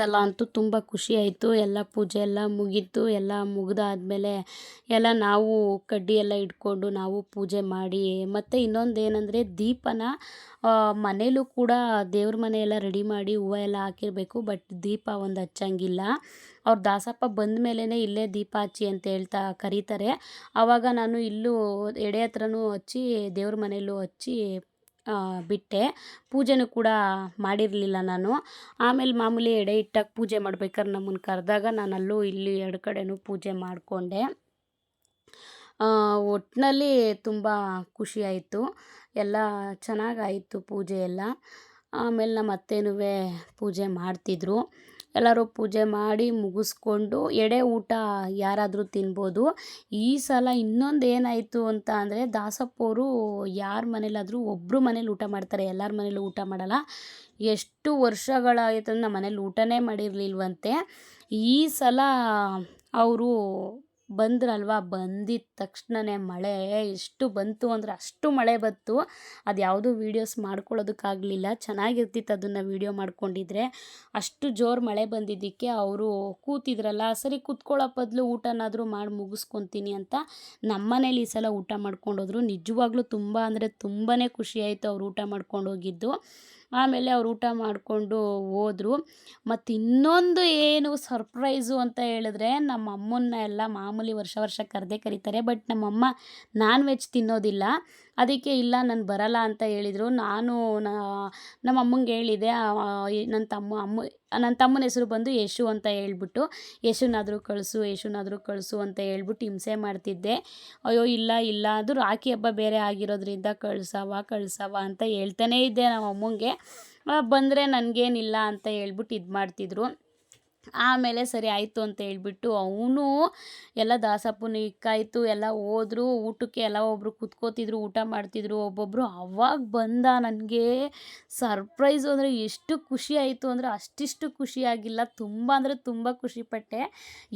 ಸಲ ಅಂತೂ ತುಂಬ ಖುಷಿ ಆಯಿತು. ಎಲ್ಲ ಪೂಜೆ ಎಲ್ಲ ಮುಗೀತು. ಎಲ್ಲ ಮುಗಿದಾದ್ಮೇಲೆ ಎಲ್ಲ ನಾವು ಕಡ್ಡಿ ಎಲ್ಲ ಇಟ್ಕೊಂಡು ನಾವು ಪೂಜೆ ಮಾಡಿ. ಮತ್ತು ಇನ್ನೊಂದು ಏನಂದರೆ ದೀಪನ ಮನೇಲೂ ಕೂಡ ದೇವ್ರ ಮನೆ ಎಲ್ಲ ರೆಡಿ ಮಾಡಿ ಹೂವು ಎಲ್ಲ ಹಾಕಿರಬೇಕು. ಬಟ್ ದೀಪ ಒಂದು ಹಚ್ಚಂಗಿಲ್ಲ. ಅವ್ರು ದಾಸಪ್ಪ ಬಂದ ಮೇಲೇ ಇಲ್ಲೇ ದೀಪ ಹಚ್ಚಿ ಅಂತ ಹೇಳ್ತಾ ಕರೀತಾರೆ. ಆವಾಗ ನಾನು ಇಲ್ಲೂ ಎಡೆ ಹತ್ರನೂ ಹಚ್ಚಿ ದೇವ್ರ ಮನೆಯಲ್ಲೂ ಹಚ್ಚಿ ಬಿಟ್ಟೆ. ಪೂಜೆನೂ ಕೂಡ ಮಾಡಿರಲಿಲ್ಲ ನಾನು. ಆಮೇಲೆ ಮಾಮೂಲಿ ಎಡೆ ಇಟ್ಟಾಗ ಪೂಜೆ ಮಾಡ್ಬೇಕಾದ್ರೆ ನಮ್ಮನ್ನು ಕರೆದಾಗ ನಾನು ಅಲ್ಲೂ ಇಲ್ಲಿ ಎರಡು ಕಡೆನೂ ಪೂಜೆ ಮಾಡಿಕೊಂಡೆ. ಒಟ್ಟಿನಲ್ಲಿ ತುಂಬ ಖುಷಿಯಾಯಿತು ಎಲ್ಲ ಚೆನ್ನಾಗಾಯಿತು ಪೂಜೆ ಎಲ್ಲ. ಆಮೇಲೆ ನಮ್ಮ ಅತ್ತೆನೂ ಪೂಜೆ ಮಾಡ್ತಿದ್ರು. ಎಲ್ಲರೂ ಪೂಜೆ ಮಾಡಿ ಮುಗಿಸ್ಕೊಂಡು ಎಡೆ ಊಟ ಯಾರಾದರೂ ತಿನ್ಬೋದು. ಈ ಸಲ ಇನ್ನೊಂದು ಏನಾಯಿತು ಅಂತ ಅಂದರೆ ದಾಸಪ್ಪವರು ಯಾರ ಮನೇಲಾದರೂ ಒಬ್ಬರು ಮನೇಲಿ ಊಟ ಮಾಡ್ತಾರೆ, ಎಲ್ಲರ ಮನೇಲೂ ಊಟ ಮಾಡಲ್ಲ. ಎಷ್ಟು ವರ್ಷಗಳಾಯಿತು ನಮ್ಮ ಮನೇಲಿ ಊಟನೇ ಮಾಡಿರಲಿಲ್ವಂತೆ. ಈ ಸಲ ಅವರು ಬಂದ್ರಲ್ವಾ? ಬಂದಿದ್ದ ತಕ್ಷಣನೇ ಮಳೆ ಎಷ್ಟು ಬಂತು ಅಂದರೆ ಅಷ್ಟು ಮಳೆ ಬಂತು. ಅದು ಯಾವುದೂ ವೀಡಿಯೋಸ್ ಮಾಡ್ಕೊಳ್ಳೋದಕ್ಕಾಗಲಿಲ್ಲ. ಚೆನ್ನಾಗಿರ್ತಿತ್ತು ಅದನ್ನು ವೀಡಿಯೋ ಮಾಡ್ಕೊಂಡಿದ್ರೆ. ಅಷ್ಟು ಜೋರು ಮಳೆ ಬಂದಿದ್ದಕ್ಕೆ ಅವರು ಕೂತಿದ್ರಲ್ಲ, ಸರಿ ಕೂತ್ಕೊಳ್ಳೋ ಬದಲು ಊಟನಾದರೂ ಮಾಡಿ ಮುಗಿಸ್ಕೊತೀನಿ ಅಂತ ನಮ್ಮನೇಲಿ ಈ ಸಲ ಊಟ ಮಾಡ್ಕೊಂಡೋದ್ರು. ನಿಜವಾಗ್ಲೂ ತುಂಬ ಅಂದರೆ ತುಂಬಾ ಖುಷಿಯಾಯಿತು ಅವರು ಅವ್ರು ಊಟ ಮಾಡ್ಕೊಂಡು ಹೋಗಿದ್ದು ಆಮೇಲೆ ಅವ್ರು ಊಟ ಮಾಡಿಕೊಂಡು ಹೋದ್ರು. ಮತ್ತು ಇನ್ನೊಂದು ಏನು ಸರ್ಪ್ರೈಸು ಅಂತ ಹೇಳಿದ್ರೆ ನಮ್ಮ ಅಮ್ಮನ್ನ ಎಲ್ಲ ಮಾಮೂಲಿ ವರ್ಷ ವರ್ಷ ಕರೆದೇ ಕರೀತಾರೆ. ಬಟ್ ನಮ್ಮಮ್ಮ ನಾನ್ ವೆಜ್ ತಿನ್ನೋದಿಲ್ಲ. ಅದಕ್ಕೆ ಇಲ್ಲ, ನಾನು ಬರಲ್ಲ ಅಂತ ಹೇಳಿದರು. ನಾನು ನಮ್ಮ ಅಮ್ಮಂಗೆ ಹೇಳಿದೆ ನನ್ನ ತಮ್ಮ, ಅಮ್ಮ ನನ್ನ ತಮ್ಮನ ಹೆಸರು ಬಂದು ಯಶು ಅಂತ ಹೇಳ್ಬಿಟ್ಟು ಯಶುನಾದರೂ ಕಳಿಸು ಯಶುನಾದರೂ ಕಳಿಸು ಅಂತ ಹೇಳ್ಬಿಟ್ಟು ಹಿಂಸೆ ಮಾಡ್ತಿದ್ದೆ. ಅಯ್ಯೋ, ಇಲ್ಲ ಇಲ್ಲ, ಅದು ರಾಖಿ ಹಬ್ಬ ಬೇರೆ ಆಗಿರೋದ್ರಿಂದ ಕಳ್ಸವ ಕಳ್ಸವ ಅಂತ ಹೇಳ್ತಾನೇ ಇದ್ದೆ ನಮ್ಮ ಅಮ್ಮಂಗೆ. ಬಂದರೆ ನನಗೇನಿಲ್ಲ ಅಂತ ಹೇಳ್ಬಿಟ್ಟು ಇದು ಮಾಡ್ತಿದ್ರು ಆಮೇಲೆ ಸರಿ ಆಯಿತು ಅಂತ ಹೇಳ್ಬಿಟ್ಟು ಅವನು ಎಲ್ಲ ದಾಸಪ್ಪನ ಇಕ್ಕಾಯಿತು, ಎಲ್ಲ ಹೋದ್ರು, ಊಟಕ್ಕೆ ಎಲ್ಲ ಒಬ್ಬರು ಕುತ್ಕೋತಿದ್ರು, ಊಟ ಮಾಡ್ತಿದ್ರು ಒಬ್ಬೊಬ್ಬರು ಅವಾಗ ಬಂದ ನನಗೆ ಸರ್ಪ್ರೈಸು ಅಂದರೆ ಎಷ್ಟು ಖುಷಿ ಆಯಿತು ಅಂದರೆ ಅಷ್ಟಿಷ್ಟು ಖುಷಿಯಾಗಿಲ್ಲ ತುಂಬ ಅಂದರೆ ತುಂಬ ಖುಷಿಪಟ್ಟೆ.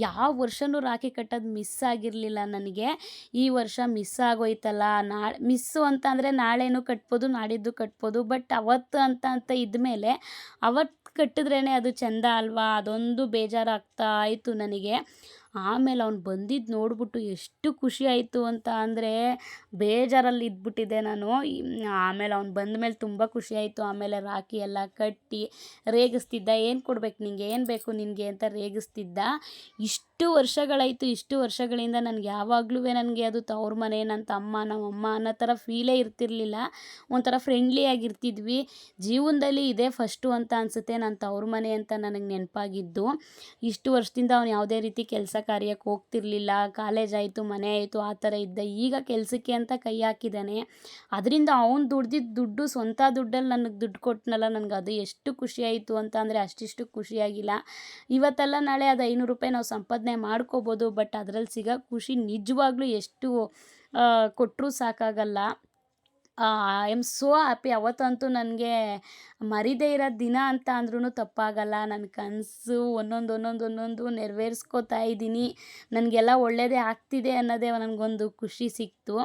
ಯಾವ ವರ್ಷವೂ ರಾಖಿ ಕಟ್ಟೋದು ಮಿಸ್ ಆಗಿರಲಿಲ್ಲ ನನಗೆ. ಈ ವರ್ಷ ಮಿಸ್ ಆಗೋಯ್ತಲ್ಲ, ನಾಳೆ ಮಿಸ್ಸು ಅಂತ ಅಂದರೆ ನಾಳೆನೂ ಕಟ್ಬೋದು, ನಾಡಿದ್ದು ಕಟ್ಬೋದು ಬಟ್ ಅವತ್ತು ಅಂತ ಅಂತ ಇದ್ಮೇಲೆ ಅವತ್ತು ಕಟ್ಟಿದ್ರೇ ಅದು ಚೆಂದ ಅಲ್ವಾ? ಅದೊಂದು ಬೇಜಾರಾಗ್ತಾ ಇತ್ತು ನನಗೆ. ಆಮೇಲೆ ಅವ್ನು ಬಂದಿದ್ದು ನೋಡಿಬಿಟ್ಟು ಎಷ್ಟು ಖುಷಿ ಆಯಿತು ಅಂತ ಅಂದರೆ ಬೇಜಾರಲ್ಲಿ ಇದ್ಬಿಟ್ಟಿದ್ದೆ ನಾನು ಆಮೇಲೆ ಅವ್ನು ಬಂದ ಮೇಲೆ ತುಂಬ ಖುಷಿ ಆಯಿತು. ಆಮೇಲೆ ರಾಖಿ ಎಲ್ಲ ಕಟ್ಟಿ ರೇಗಿಸ್ತಿದ್ದ. ಏನು ಕೊಡ್ಬೇಕು ನಿಂಗೆ? ಏನು ಬೇಕು ನಿನಗೆ ಅಂತ ರೇಗಿಸ್ತಿದ್ದ. ಇಷ್ಟು ವರ್ಷಗಳಾಯಿತು. ಇಷ್ಟು ವರ್ಷಗಳಿಂದ ನನಗೆ ಯಾವಾಗಲೂ ನನಗೆ ಅದು ತವ್ರ ಮನೆ ನನ್ನ ತಮ್ಮ ನಮ್ಮಮ್ಮ ಅನ್ನೋ ಥರ ಫೀಲೇ ಇರ್ತಿರ್ಲಿಲ್ಲ. ಒಂಥರ ಫ್ರೆಂಡ್ಲಿ ಆಗಿರ್ತಿದ್ವಿ. ಜೀವನದಲ್ಲಿ ಇದೇ ಫಸ್ಟು ಅಂತ ಅನಿಸುತ್ತೆ. ನನ್ನ ತವ್ರ ಮನೆ ಅಂತ ನನಗೆ ನೆನಪಾಗಿದ್ದು. ಇಷ್ಟು ವರ್ಷದಿಂದ ಅವ್ನು ಯಾವುದೇ ರೀತಿ ಕೆಲಸ ಕಾರ್ಯಕ್ಕೆ ಹೋಗ್ತಿರ್ಲಿಲ್ಲ ಕಾಲೇಜ್ ಆಯಿತು, ಮನೆ ಆಯಿತು, ಆ ಥರ ಇದ್ದ ಈಗ ಕೆಲಸಕ್ಕೆ ಅಂತ ಕೈ ಹಾಕಿದ್ದಾನೆ ಅದರಿಂದ ಅವ್ನು ದುಡ್ದಿದ್ದ ದುಡ್ಡು ಸ್ವಂತ ದುಡ್ಡಲ್ಲಿ ನನಗೆ ದುಡ್ಡು ಕೊಟ್ಟನಲ್ಲ ನನಗೆ ಅದು ಎಷ್ಟು ಖುಷಿ ಆಯಿತು ಅಂತ ಅಂದರೆ ಅಷ್ಟಿಷ್ಟು ಖುಷಿಯಾಗಿಲ್ಲ ಇವತ್ತೆಲ್ಲ ನಾಳೆ ಅದು ಐನೂರು ರೂಪಾಯಿ ನಾವು ಸಂಪಾದನೆ ಮಾಡ್ಕೋಬೋದು ಬಟ್ ಅದರಲ್ಲಿ ಸಿಗೋ ಖುಷಿ ನಿಜವಾಗ್ಲೂ ಎಷ್ಟು ಕೊಟ್ಟರೂ ಸಾಕಾಗಲ್ಲ. ಐ ಆಮ್ ಸೋ ಹ್ಯಾಪಿ ಅವತ್ತಂತೂ ನನಗೆ ಮರಿದೇ ಇರೋ ದಿನ ಅಂತ ಅಂದ್ರೂ ತಪ್ಪಾಗಲ್ಲ. ನನ್ನ ಕನಸು ಒಂದೊಂದು ಒಂದೊಂದು ಒಂದೊಂದು ನೆರವೇರಿಸ್ಕೋತಾ ಇದ್ದೀನಿ. ನನಗೆಲ್ಲ ಒಳ್ಳೆಯದೇ ಆಗ್ತಿದೆ ಅನ್ನೋದೇ ನನಗೊಂದು ಖುಷಿ ಸಿಕ್ತು.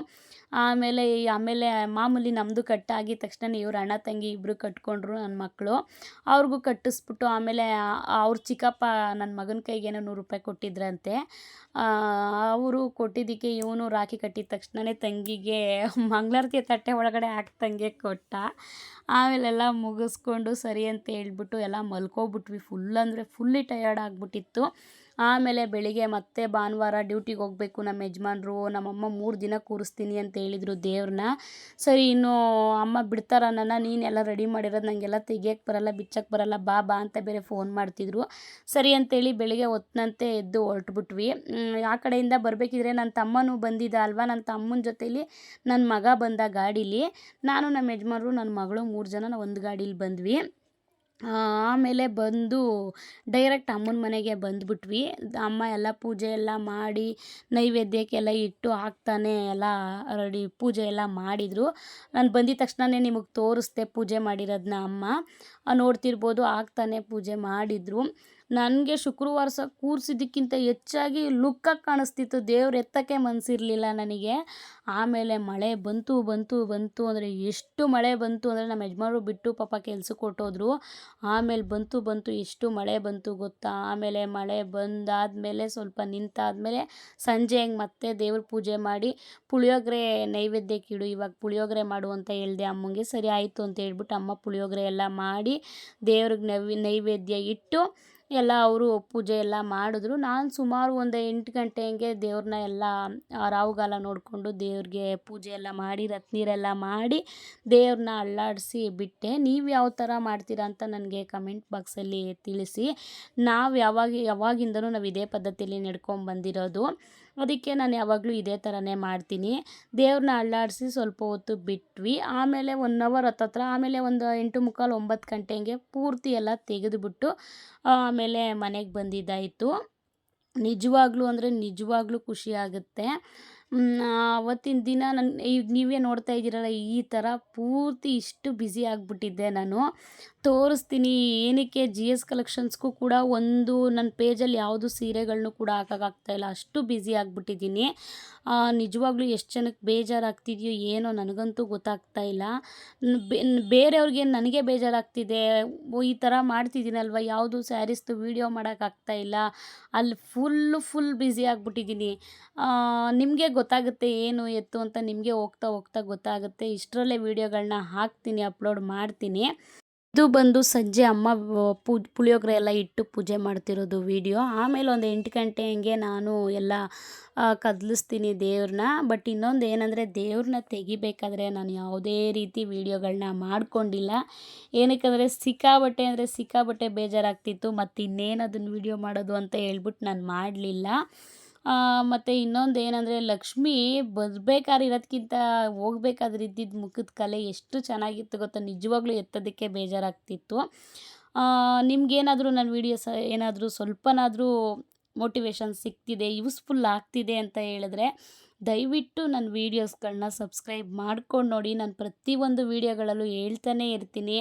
ಆಮೇಲೆ ಆಮೇಲೆ ಮಾಮೂಲಿ ನಮ್ಮದು ಕಟ್ಟಾಗಿದ ತಕ್ಷಣ ಇವ್ರು ಅಣ್ಣ, ತಂಗಿ ಇಬ್ಬರು ಕಟ್ಕೊಂಡ್ರು ನನ್ನ ಮಕ್ಕಳು ಅವ್ರಿಗೂ ಕಟ್ಟಿಸ್ಬಿಟ್ಟು ಆಮೇಲೆ ಅವ್ರ ಚಿಕ್ಕಪ್ಪ ನನ್ನ ಮಗನ ಕೈಗೇನೋ ನೂರು ರೂಪಾಯಿ ಕೊಟ್ಟಿದ್ರಂತೆ. ಅವರು ಕೊಟ್ಟಿದ್ದಕ್ಕೆ ಇವನು ರಾಖಿ ಕಟ್ಟಿದ ತಕ್ಷಣವೇ ತಂಗಿಗೆ ಮಂಗಳಾರತಿ ತಟ್ಟೆ ಒಳಗಡೆ ಹಾಕ್ತಂಗೆ ಕೊಟ್ಟ. ಆಮೇಲೆಲ್ಲ ಮುಗಿಸ್ಕೊಂಡು ಸರಿ ಅಂತ ಹೇಳ್ಬಿಟ್ಟು ಎಲ್ಲ ಮಲ್ಕೋಬಿಟ್ವಿ. ಫುಲ್ ಅಂದರೆ ಫುಲ್ಲಿ ಟಯರ್ಡ್ ಆಗಿಬಿಟ್ಟಿತ್ತು. ಆಮೇಲೆ ಬೆಳಿಗ್ಗೆ ಮತ್ತೆ ಭಾನುವಾರ ಡ್ಯೂಟಿಗೆ ಹೋಗಬೇಕು ನಮ್ಮ ಯಜಮಾನ್ರು, ನಮ್ಮಮ್ಮ ಮೂರು ದಿನ ಕೂರಿಸ್ತೀನಿ ಅಂತ ಹೇಳಿದರು ದೇವ್ರನ್ನ. ಸರಿ, ಇನ್ನು ಅಮ್ಮ ಬಿಡ್ತಾರ ನನ್ನ ನೀನೆಲ್ಲ ರೆಡಿ ಮಾಡಿರೋದು ನನಗೆಲ್ಲ ತೆಗಿಯಕ್ಕೆ ಬರಲ್ಲ ಬಿಚ್ಚಕ್ಕೆ ಬರಲ್ಲ, ಬಾ ಬಾ ಅಂತ ಬೇರೆ ಫೋನ್ ಮಾಡ್ತಿದ್ರು. ಸರಿ ಅಂತೇಳಿ ಬೆಳಿಗ್ಗೆ ಹೊತ್ನಂತೆ ಎದ್ದು ಹೊರಟ್ಬಿಟ್ವಿ. ಆ ಕಡೆಯಿಂದ ಬರಬೇಕಿದ್ರೆ ನನ್ನ ತಮ್ಮನೂ ಬಂದಿದ್ದ ಅಲ್ವಾ? ನನ್ನ ತಮ್ಮನ ಜೊತೇಲಿ ನನ್ನ ಮಗ ಬಂದ ಗಾಡೀಲಿ. ನಾನು, ನಮ್ಮ ಯಜಮಾನ್ರು ನನ್ನ ಮಗಳು ಮೂರು ಜನ ಒಂದು ಗಾಡೀಲಿ ಬಂದ್ವಿ. ಆಮೇಲೆ ಬಂದು ಡೈರೆಕ್ಟ್ ಅಮ್ಮನ ಮನೆಗೆ ಬಂದುಬಿಟ್ವಿ. ಅಮ್ಮ ಎಲ್ಲ ಪೂಜೆ ಎಲ್ಲ ಮಾಡಿ, ನೈವೇದ್ಯಕ್ಕೆಲ್ಲ ಇಟ್ಟು ಹಾಕ್ತಾನೆ ಎಲ್ಲ ರೆಡಿ ಪೂಜೆ ಎಲ್ಲ ಮಾಡಿದರು. ನಾನು ಬಂದಿದ ತಕ್ಷಣವೇ ನಿಮಗೆ ತೋರಿಸ್ದೆ ಪೂಜೆ ಮಾಡಿರೋದನ್ನ ಅಮ್ಮ. ನೋಡ್ತಿರ್ಬೋದು ಆಗ್ತಾನೆ ಪೂಜೆ ಮಾಡಿದರು. ನನಗೆ ಶುಕ್ರವಾರ ಸಹ ಕೂರಿಸಿದ್ದಕ್ಕಿಂತ ಹೆಚ್ಚಾಗಿ ಲುಕ್ಕಾಗಿ ಕಾಣಿಸ್ತಿತ್ತು. ದೇವ್ರು ಎತ್ತಕ್ಕೆ ಮನಸ್ಸಿರಲಿಲ್ಲ ನನಗೆ. ಆಮೇಲೆ ಮಳೆ ಬಂತು ಬಂತು ಬಂತು ಅಂದರೆ ಎಷ್ಟು ಮಳೆ ಬಂತು ಅಂದರೆ ನಮ್ಮ ಯಜಮಾನ್ರು ಬಿಟ್ಟು ಪಾಪ ಕೆಲಸ ಕೊಟ್ಟೋದ್ರು ಆಮೇಲೆ ಬಂತು ಬಂತು ಎಷ್ಟು ಮಳೆ ಬಂತು ಗೊತ್ತಾ? ಆಮೇಲೆ ಮಳೆ ಬಂದಾದಮೇಲೆ ಸ್ವಲ್ಪ ನಿಂತಾದಮೇಲೆ ಸಂಜೆ ಹಂಗೆ ಮತ್ತೆ ದೇವ್ರ ಪೂಜೆ ಮಾಡಿ ಪುಳಿಯೋಗರೆ ನೈವೇದ್ಯಕ್ಕಿಡು ಇವಾಗ ಪುಳಿಯೋಗರೆ ಮಾಡು ಅಂತ ಹೇಳಿದೆ ಅಮ್ಮಂಗೆ. ಸರಿ ಆಯಿತು ಅಂತ ಹೇಳ್ಬಿಟ್ಟು ಅಮ್ಮ ಪುಳಿಯೋಗರೆ ಎಲ್ಲ ಮಾಡಿ ದೇವ್ರಿಗೆ ನೈವ್, ನೈವೇದ್ಯ ಇಟ್ಟು ಎಲ್ಲ ಅವರು ಪೂಜೆ ಎಲ್ಲ ಮಾಡಿದ್ರು. ನಾನು ಸುಮಾರು ಒಂದು ಎಂಟು ಗಂಟೆ ಹಂಗೆ ದೇವ್ರನ್ನ ಎಲ್ಲ ರಾವುಗಾಲ ನೋಡಿಕೊಂಡು ದೇವ್ರಿಗೆ ಪೂಜೆ ಎಲ್ಲ ಮಾಡಿ ರತ್ನೀರೆಲ್ಲ ಮಾಡಿ ದೇವ್ರನ್ನ ಅಲ್ಲಾಡಿಸಿ ಬಿಟ್ಟೆ. ನೀವು ಯಾವ ಥರ ಮಾಡ್ತೀರಾ ಅಂತ ನನಗೆ ಕಮೆಂಟ್ ಬಾಕ್ಸಲ್ಲಿ ತಿಳಿಸಿ. ನಾವು ಯಾವಾಗ, ಯಾವಾಗಿಂದನೂ ನಾವು ಇದೇ ಪದ್ಧತಿಯಲ್ಲಿ ನಡ್ಕೊಂಡು ಬಂದಿರೋದು. ಅದಕ್ಕೆ ನಾನು ಯಾವಾಗಲೂ ಇದೇ ಥರನೇ ಮಾಡ್ತೀನಿ. ದೇವ್ರನ್ನ ಅಲ್ಲಾಡಿಸಿ ಸ್ವಲ್ಪ ಹೊತ್ತು ಬಿಟ್ವಿ. ಆಮೇಲೆ ಒನ್ ಅವರ್ ಹತ್ತತ್ರ, ಆಮೇಲೆ ಒಂದು ಎಂಟು ಮುಕ್ಕಾಲು ಒಂಬತ್ತು ಗಂಟೆ ಹಂಗೆ ಪೂರ್ತಿ ಎಲ್ಲ ತೆಗೆದುಬಿಟ್ಟು, ಆಮೇಲೆ ಮನೆಗೆ ಬಂದಿದ್ದಾಯಿತು. ನಿಜವಾಗ್ಲೂ ಅಂದರೆ ನಿಜವಾಗ್ಲೂ ಖುಷಿಯಾಗುತ್ತೆ ಅವತ್ತಿನ ದಿನ ನನ್ನ ಈಗ ನೀವೇ ನೋಡ್ತಾ ಇದ್ದೀರಲ್ಲ, ಈ ಥರ ಪೂರ್ತಿ ಇಷ್ಟು ಬ್ಯುಸಿ ಆಗಿಬಿಟ್ಟಿದ್ದೆ ನಾನು. ತೋರಿಸ್ತೀನಿ. ಏನಕ್ಕೆ ಜಿ ಎಸ್ ಕಲೆಕ್ಷನ್ಸ್ಗೂ ಕೂಡ ಒಂದು ನನ್ನ ಪೇಜಲ್ಲಿ ಯಾವುದು ಸೀರೆಗಳನ್ನೂ ಕೂಡ ಹಾಕೋಕ್ಕಾಗ್ತಾಯಿಲ್ಲ ಅಷ್ಟು ಬ್ಯುಸಿ ಆಗಿಬಿಟ್ಟಿದ್ದೀನಿ. ನಿಜವಾಗ್ಲೂ ಎಷ್ಟು ಜನಕ್ಕೆ ಬೇಜಾರಾಗ್ತಿದೆಯೋ ಏನೋ ನನಗಂತೂ ಗೊತ್ತಾಗ್ತಾ ಇಲ್ಲ. ಬೇರೆಯವ್ರಿಗೆ ನನಗೆ ಬೇಜಾರಾಗ್ತಿದೆ. ಈ ಥರ ಮಾಡ್ತಿದ್ದೀನಲ್ವ ಯಾವುದು ಸ್ಯಾರೀಸ್ದು ವೀಡಿಯೋ ಮಾಡೋಕ್ಕಾಗ್ತಾ ಇಲ್ಲ. ಅಲ್ಲಿ ಫುಲ್ಲು ಫುಲ್ ಬ್ಯುಸಿ ಆಗಿಬಿಟ್ಟಿದ್ದೀನಿ. ನಿಮಗೆ ಗೊತ್ತಾಗುತ್ತೆ ಏನು ಎತ್ತು ಅಂತ ನಿಮಗೆ ಹೋಗ್ತಾ ಹೋಗ್ತಾ ಗೊತ್ತಾಗುತ್ತೆ. ಇಷ್ಟರಲ್ಲೇ ವೀಡಿಯೋಗಳನ್ನ ಹಾಕ್ತೀನಿ ಅಪ್ಲೋಡ್ ಮಾಡ್ತೀನಿ. ಇದು ಬಂದು ಸಜ್ಜೆ ಅಮ್ಮ ಪೂಜ್ ಪುಳಿಯೋಗರೆ ಎಲ್ಲ ಇಟ್ಟು ಪೂಜೆ ಮಾಡ್ತಿರೋದು ವಿಡಿಯೋ. ಆಮೇಲೆ ಒಂದು ಎಂಟು ಗಂಟೆ ಹಂಗೆ ನಾನು ಎಲ್ಲ ಕದಲಿಸ್ತೀನಿ ದೇವ್ರನ್ನ ಬಟ್ ಇನ್ನೊಂದು ಏನಂದರೆ ದೇವ್ರನ್ನ ತೆಗಿಬೇಕಾದ್ರೆ ನಾನು ಯಾವುದೇ ರೀತಿ ವೀಡಿಯೋಗಳನ್ನ ಮಾಡ್ಕೊಂಡಿಲ್ಲ. ಏನಕ್ಕಂದರೆ ಸಿಕ್ಕಾಬಟ್ಟೆ ಅಂದರೆ ಸಿಕ್ಕಾಬಟ್ಟೆ ಬೇಜಾರಾಗ್ತಿತ್ತು. ಮತ್ತು ಇನ್ನೇನು ಅದನ್ನು ವೀಡಿಯೋ ಮಾಡೋದು ಅಂತ ಹೇಳ್ಬಿಟ್ಟು ನಾನು ಮಾಡಲಿಲ್ಲ. ಮತ್ತು ಇನ್ನೊಂದು ಏನಂದರೆ ಲಕ್ಷ್ಮಿ ಬರ್ಬೇಕಾದ್ರೆ ಇರೋದ್ಕಿಂತ ಹೋಗ್ಬೇಕಾದ್ರೆ ಇದ್ದಿದ್ದ ಮುಖದ ಕಲೆ ಎಷ್ಟು ಚೆನ್ನಾಗಿತ್ತು ಗೊತ್ತಾ? ನಿಜವಾಗ್ಲೂ ಎತ್ತೋದಕ್ಕೆ ಬೇಜಾರಾಗ್ತಿತ್ತು. ನಿಮಗೇನಾದರೂ ನನ್ನ ವೀಡಿಯೋಸ್ ಏನಾದರೂ ಸ್ವಲ್ಪನಾದರೂ ಮೋಟಿವೇಶನ್ ಸಿಗ್ತಿದೆ ಯೂಸ್ಫುಲ್ ಆಗ್ತಿದೆ ಅಂತ ಹೇಳಿದ್ರೆ ದಯವಿಟ್ಟು ನನ್ನ ವೀಡಿಯೋಸ್ಗಳನ್ನ ಸಬ್ಸ್ಕ್ರೈಬ್ ಮಾಡ್ಕೊಂಡು ನೋಡಿ. ನಾನು ಪ್ರತಿಯೊಂದು ವೀಡಿಯೋಗಳಲ್ಲೂ ಹೇಳ್ತಾನೆ ಇರ್ತೀನಿ.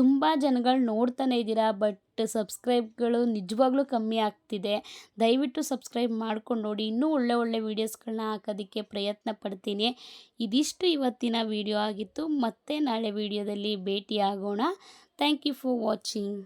ತುಂಬ ಜನಗಳು ನೋಡ್ತಾನೆ ಇದ್ದೀರಾ, ಬಟ್ ಸಬ್ಸ್ಕ್ರೈಬ್ಗಳು ನಿಜವಾಗ್ಲೂ ಕಮ್ಮಿ ಆಗ್ತಿದೆ. ದಯವಿಟ್ಟು ಸಬ್ಸ್ಕ್ರೈಬ್ ಮಾಡ್ಕೊಂಡು ನೋಡಿ. ಇನ್ನೂ ಒಳ್ಳೆ ಒಳ್ಳೆ ವೀಡಿಯೋಸ್ಗಳನ್ನ ಹಾಕೋದಕ್ಕೆ ಪ್ರಯತ್ನ ಪಡ್ತೀನಿ. ಇದಿಷ್ಟು ಇವತ್ತಿನ ವೀಡಿಯೋ ಆಗಿತ್ತು. ಮತ್ತೆ ನಾಳೆ ವೀಡಿಯೋದಲ್ಲಿ ಭೇಟಿ ಆಗೋಣ ಥ್ಯಾಂಕ್ ಯು ಫಾರ್ ವಾಚಿಂಗ್.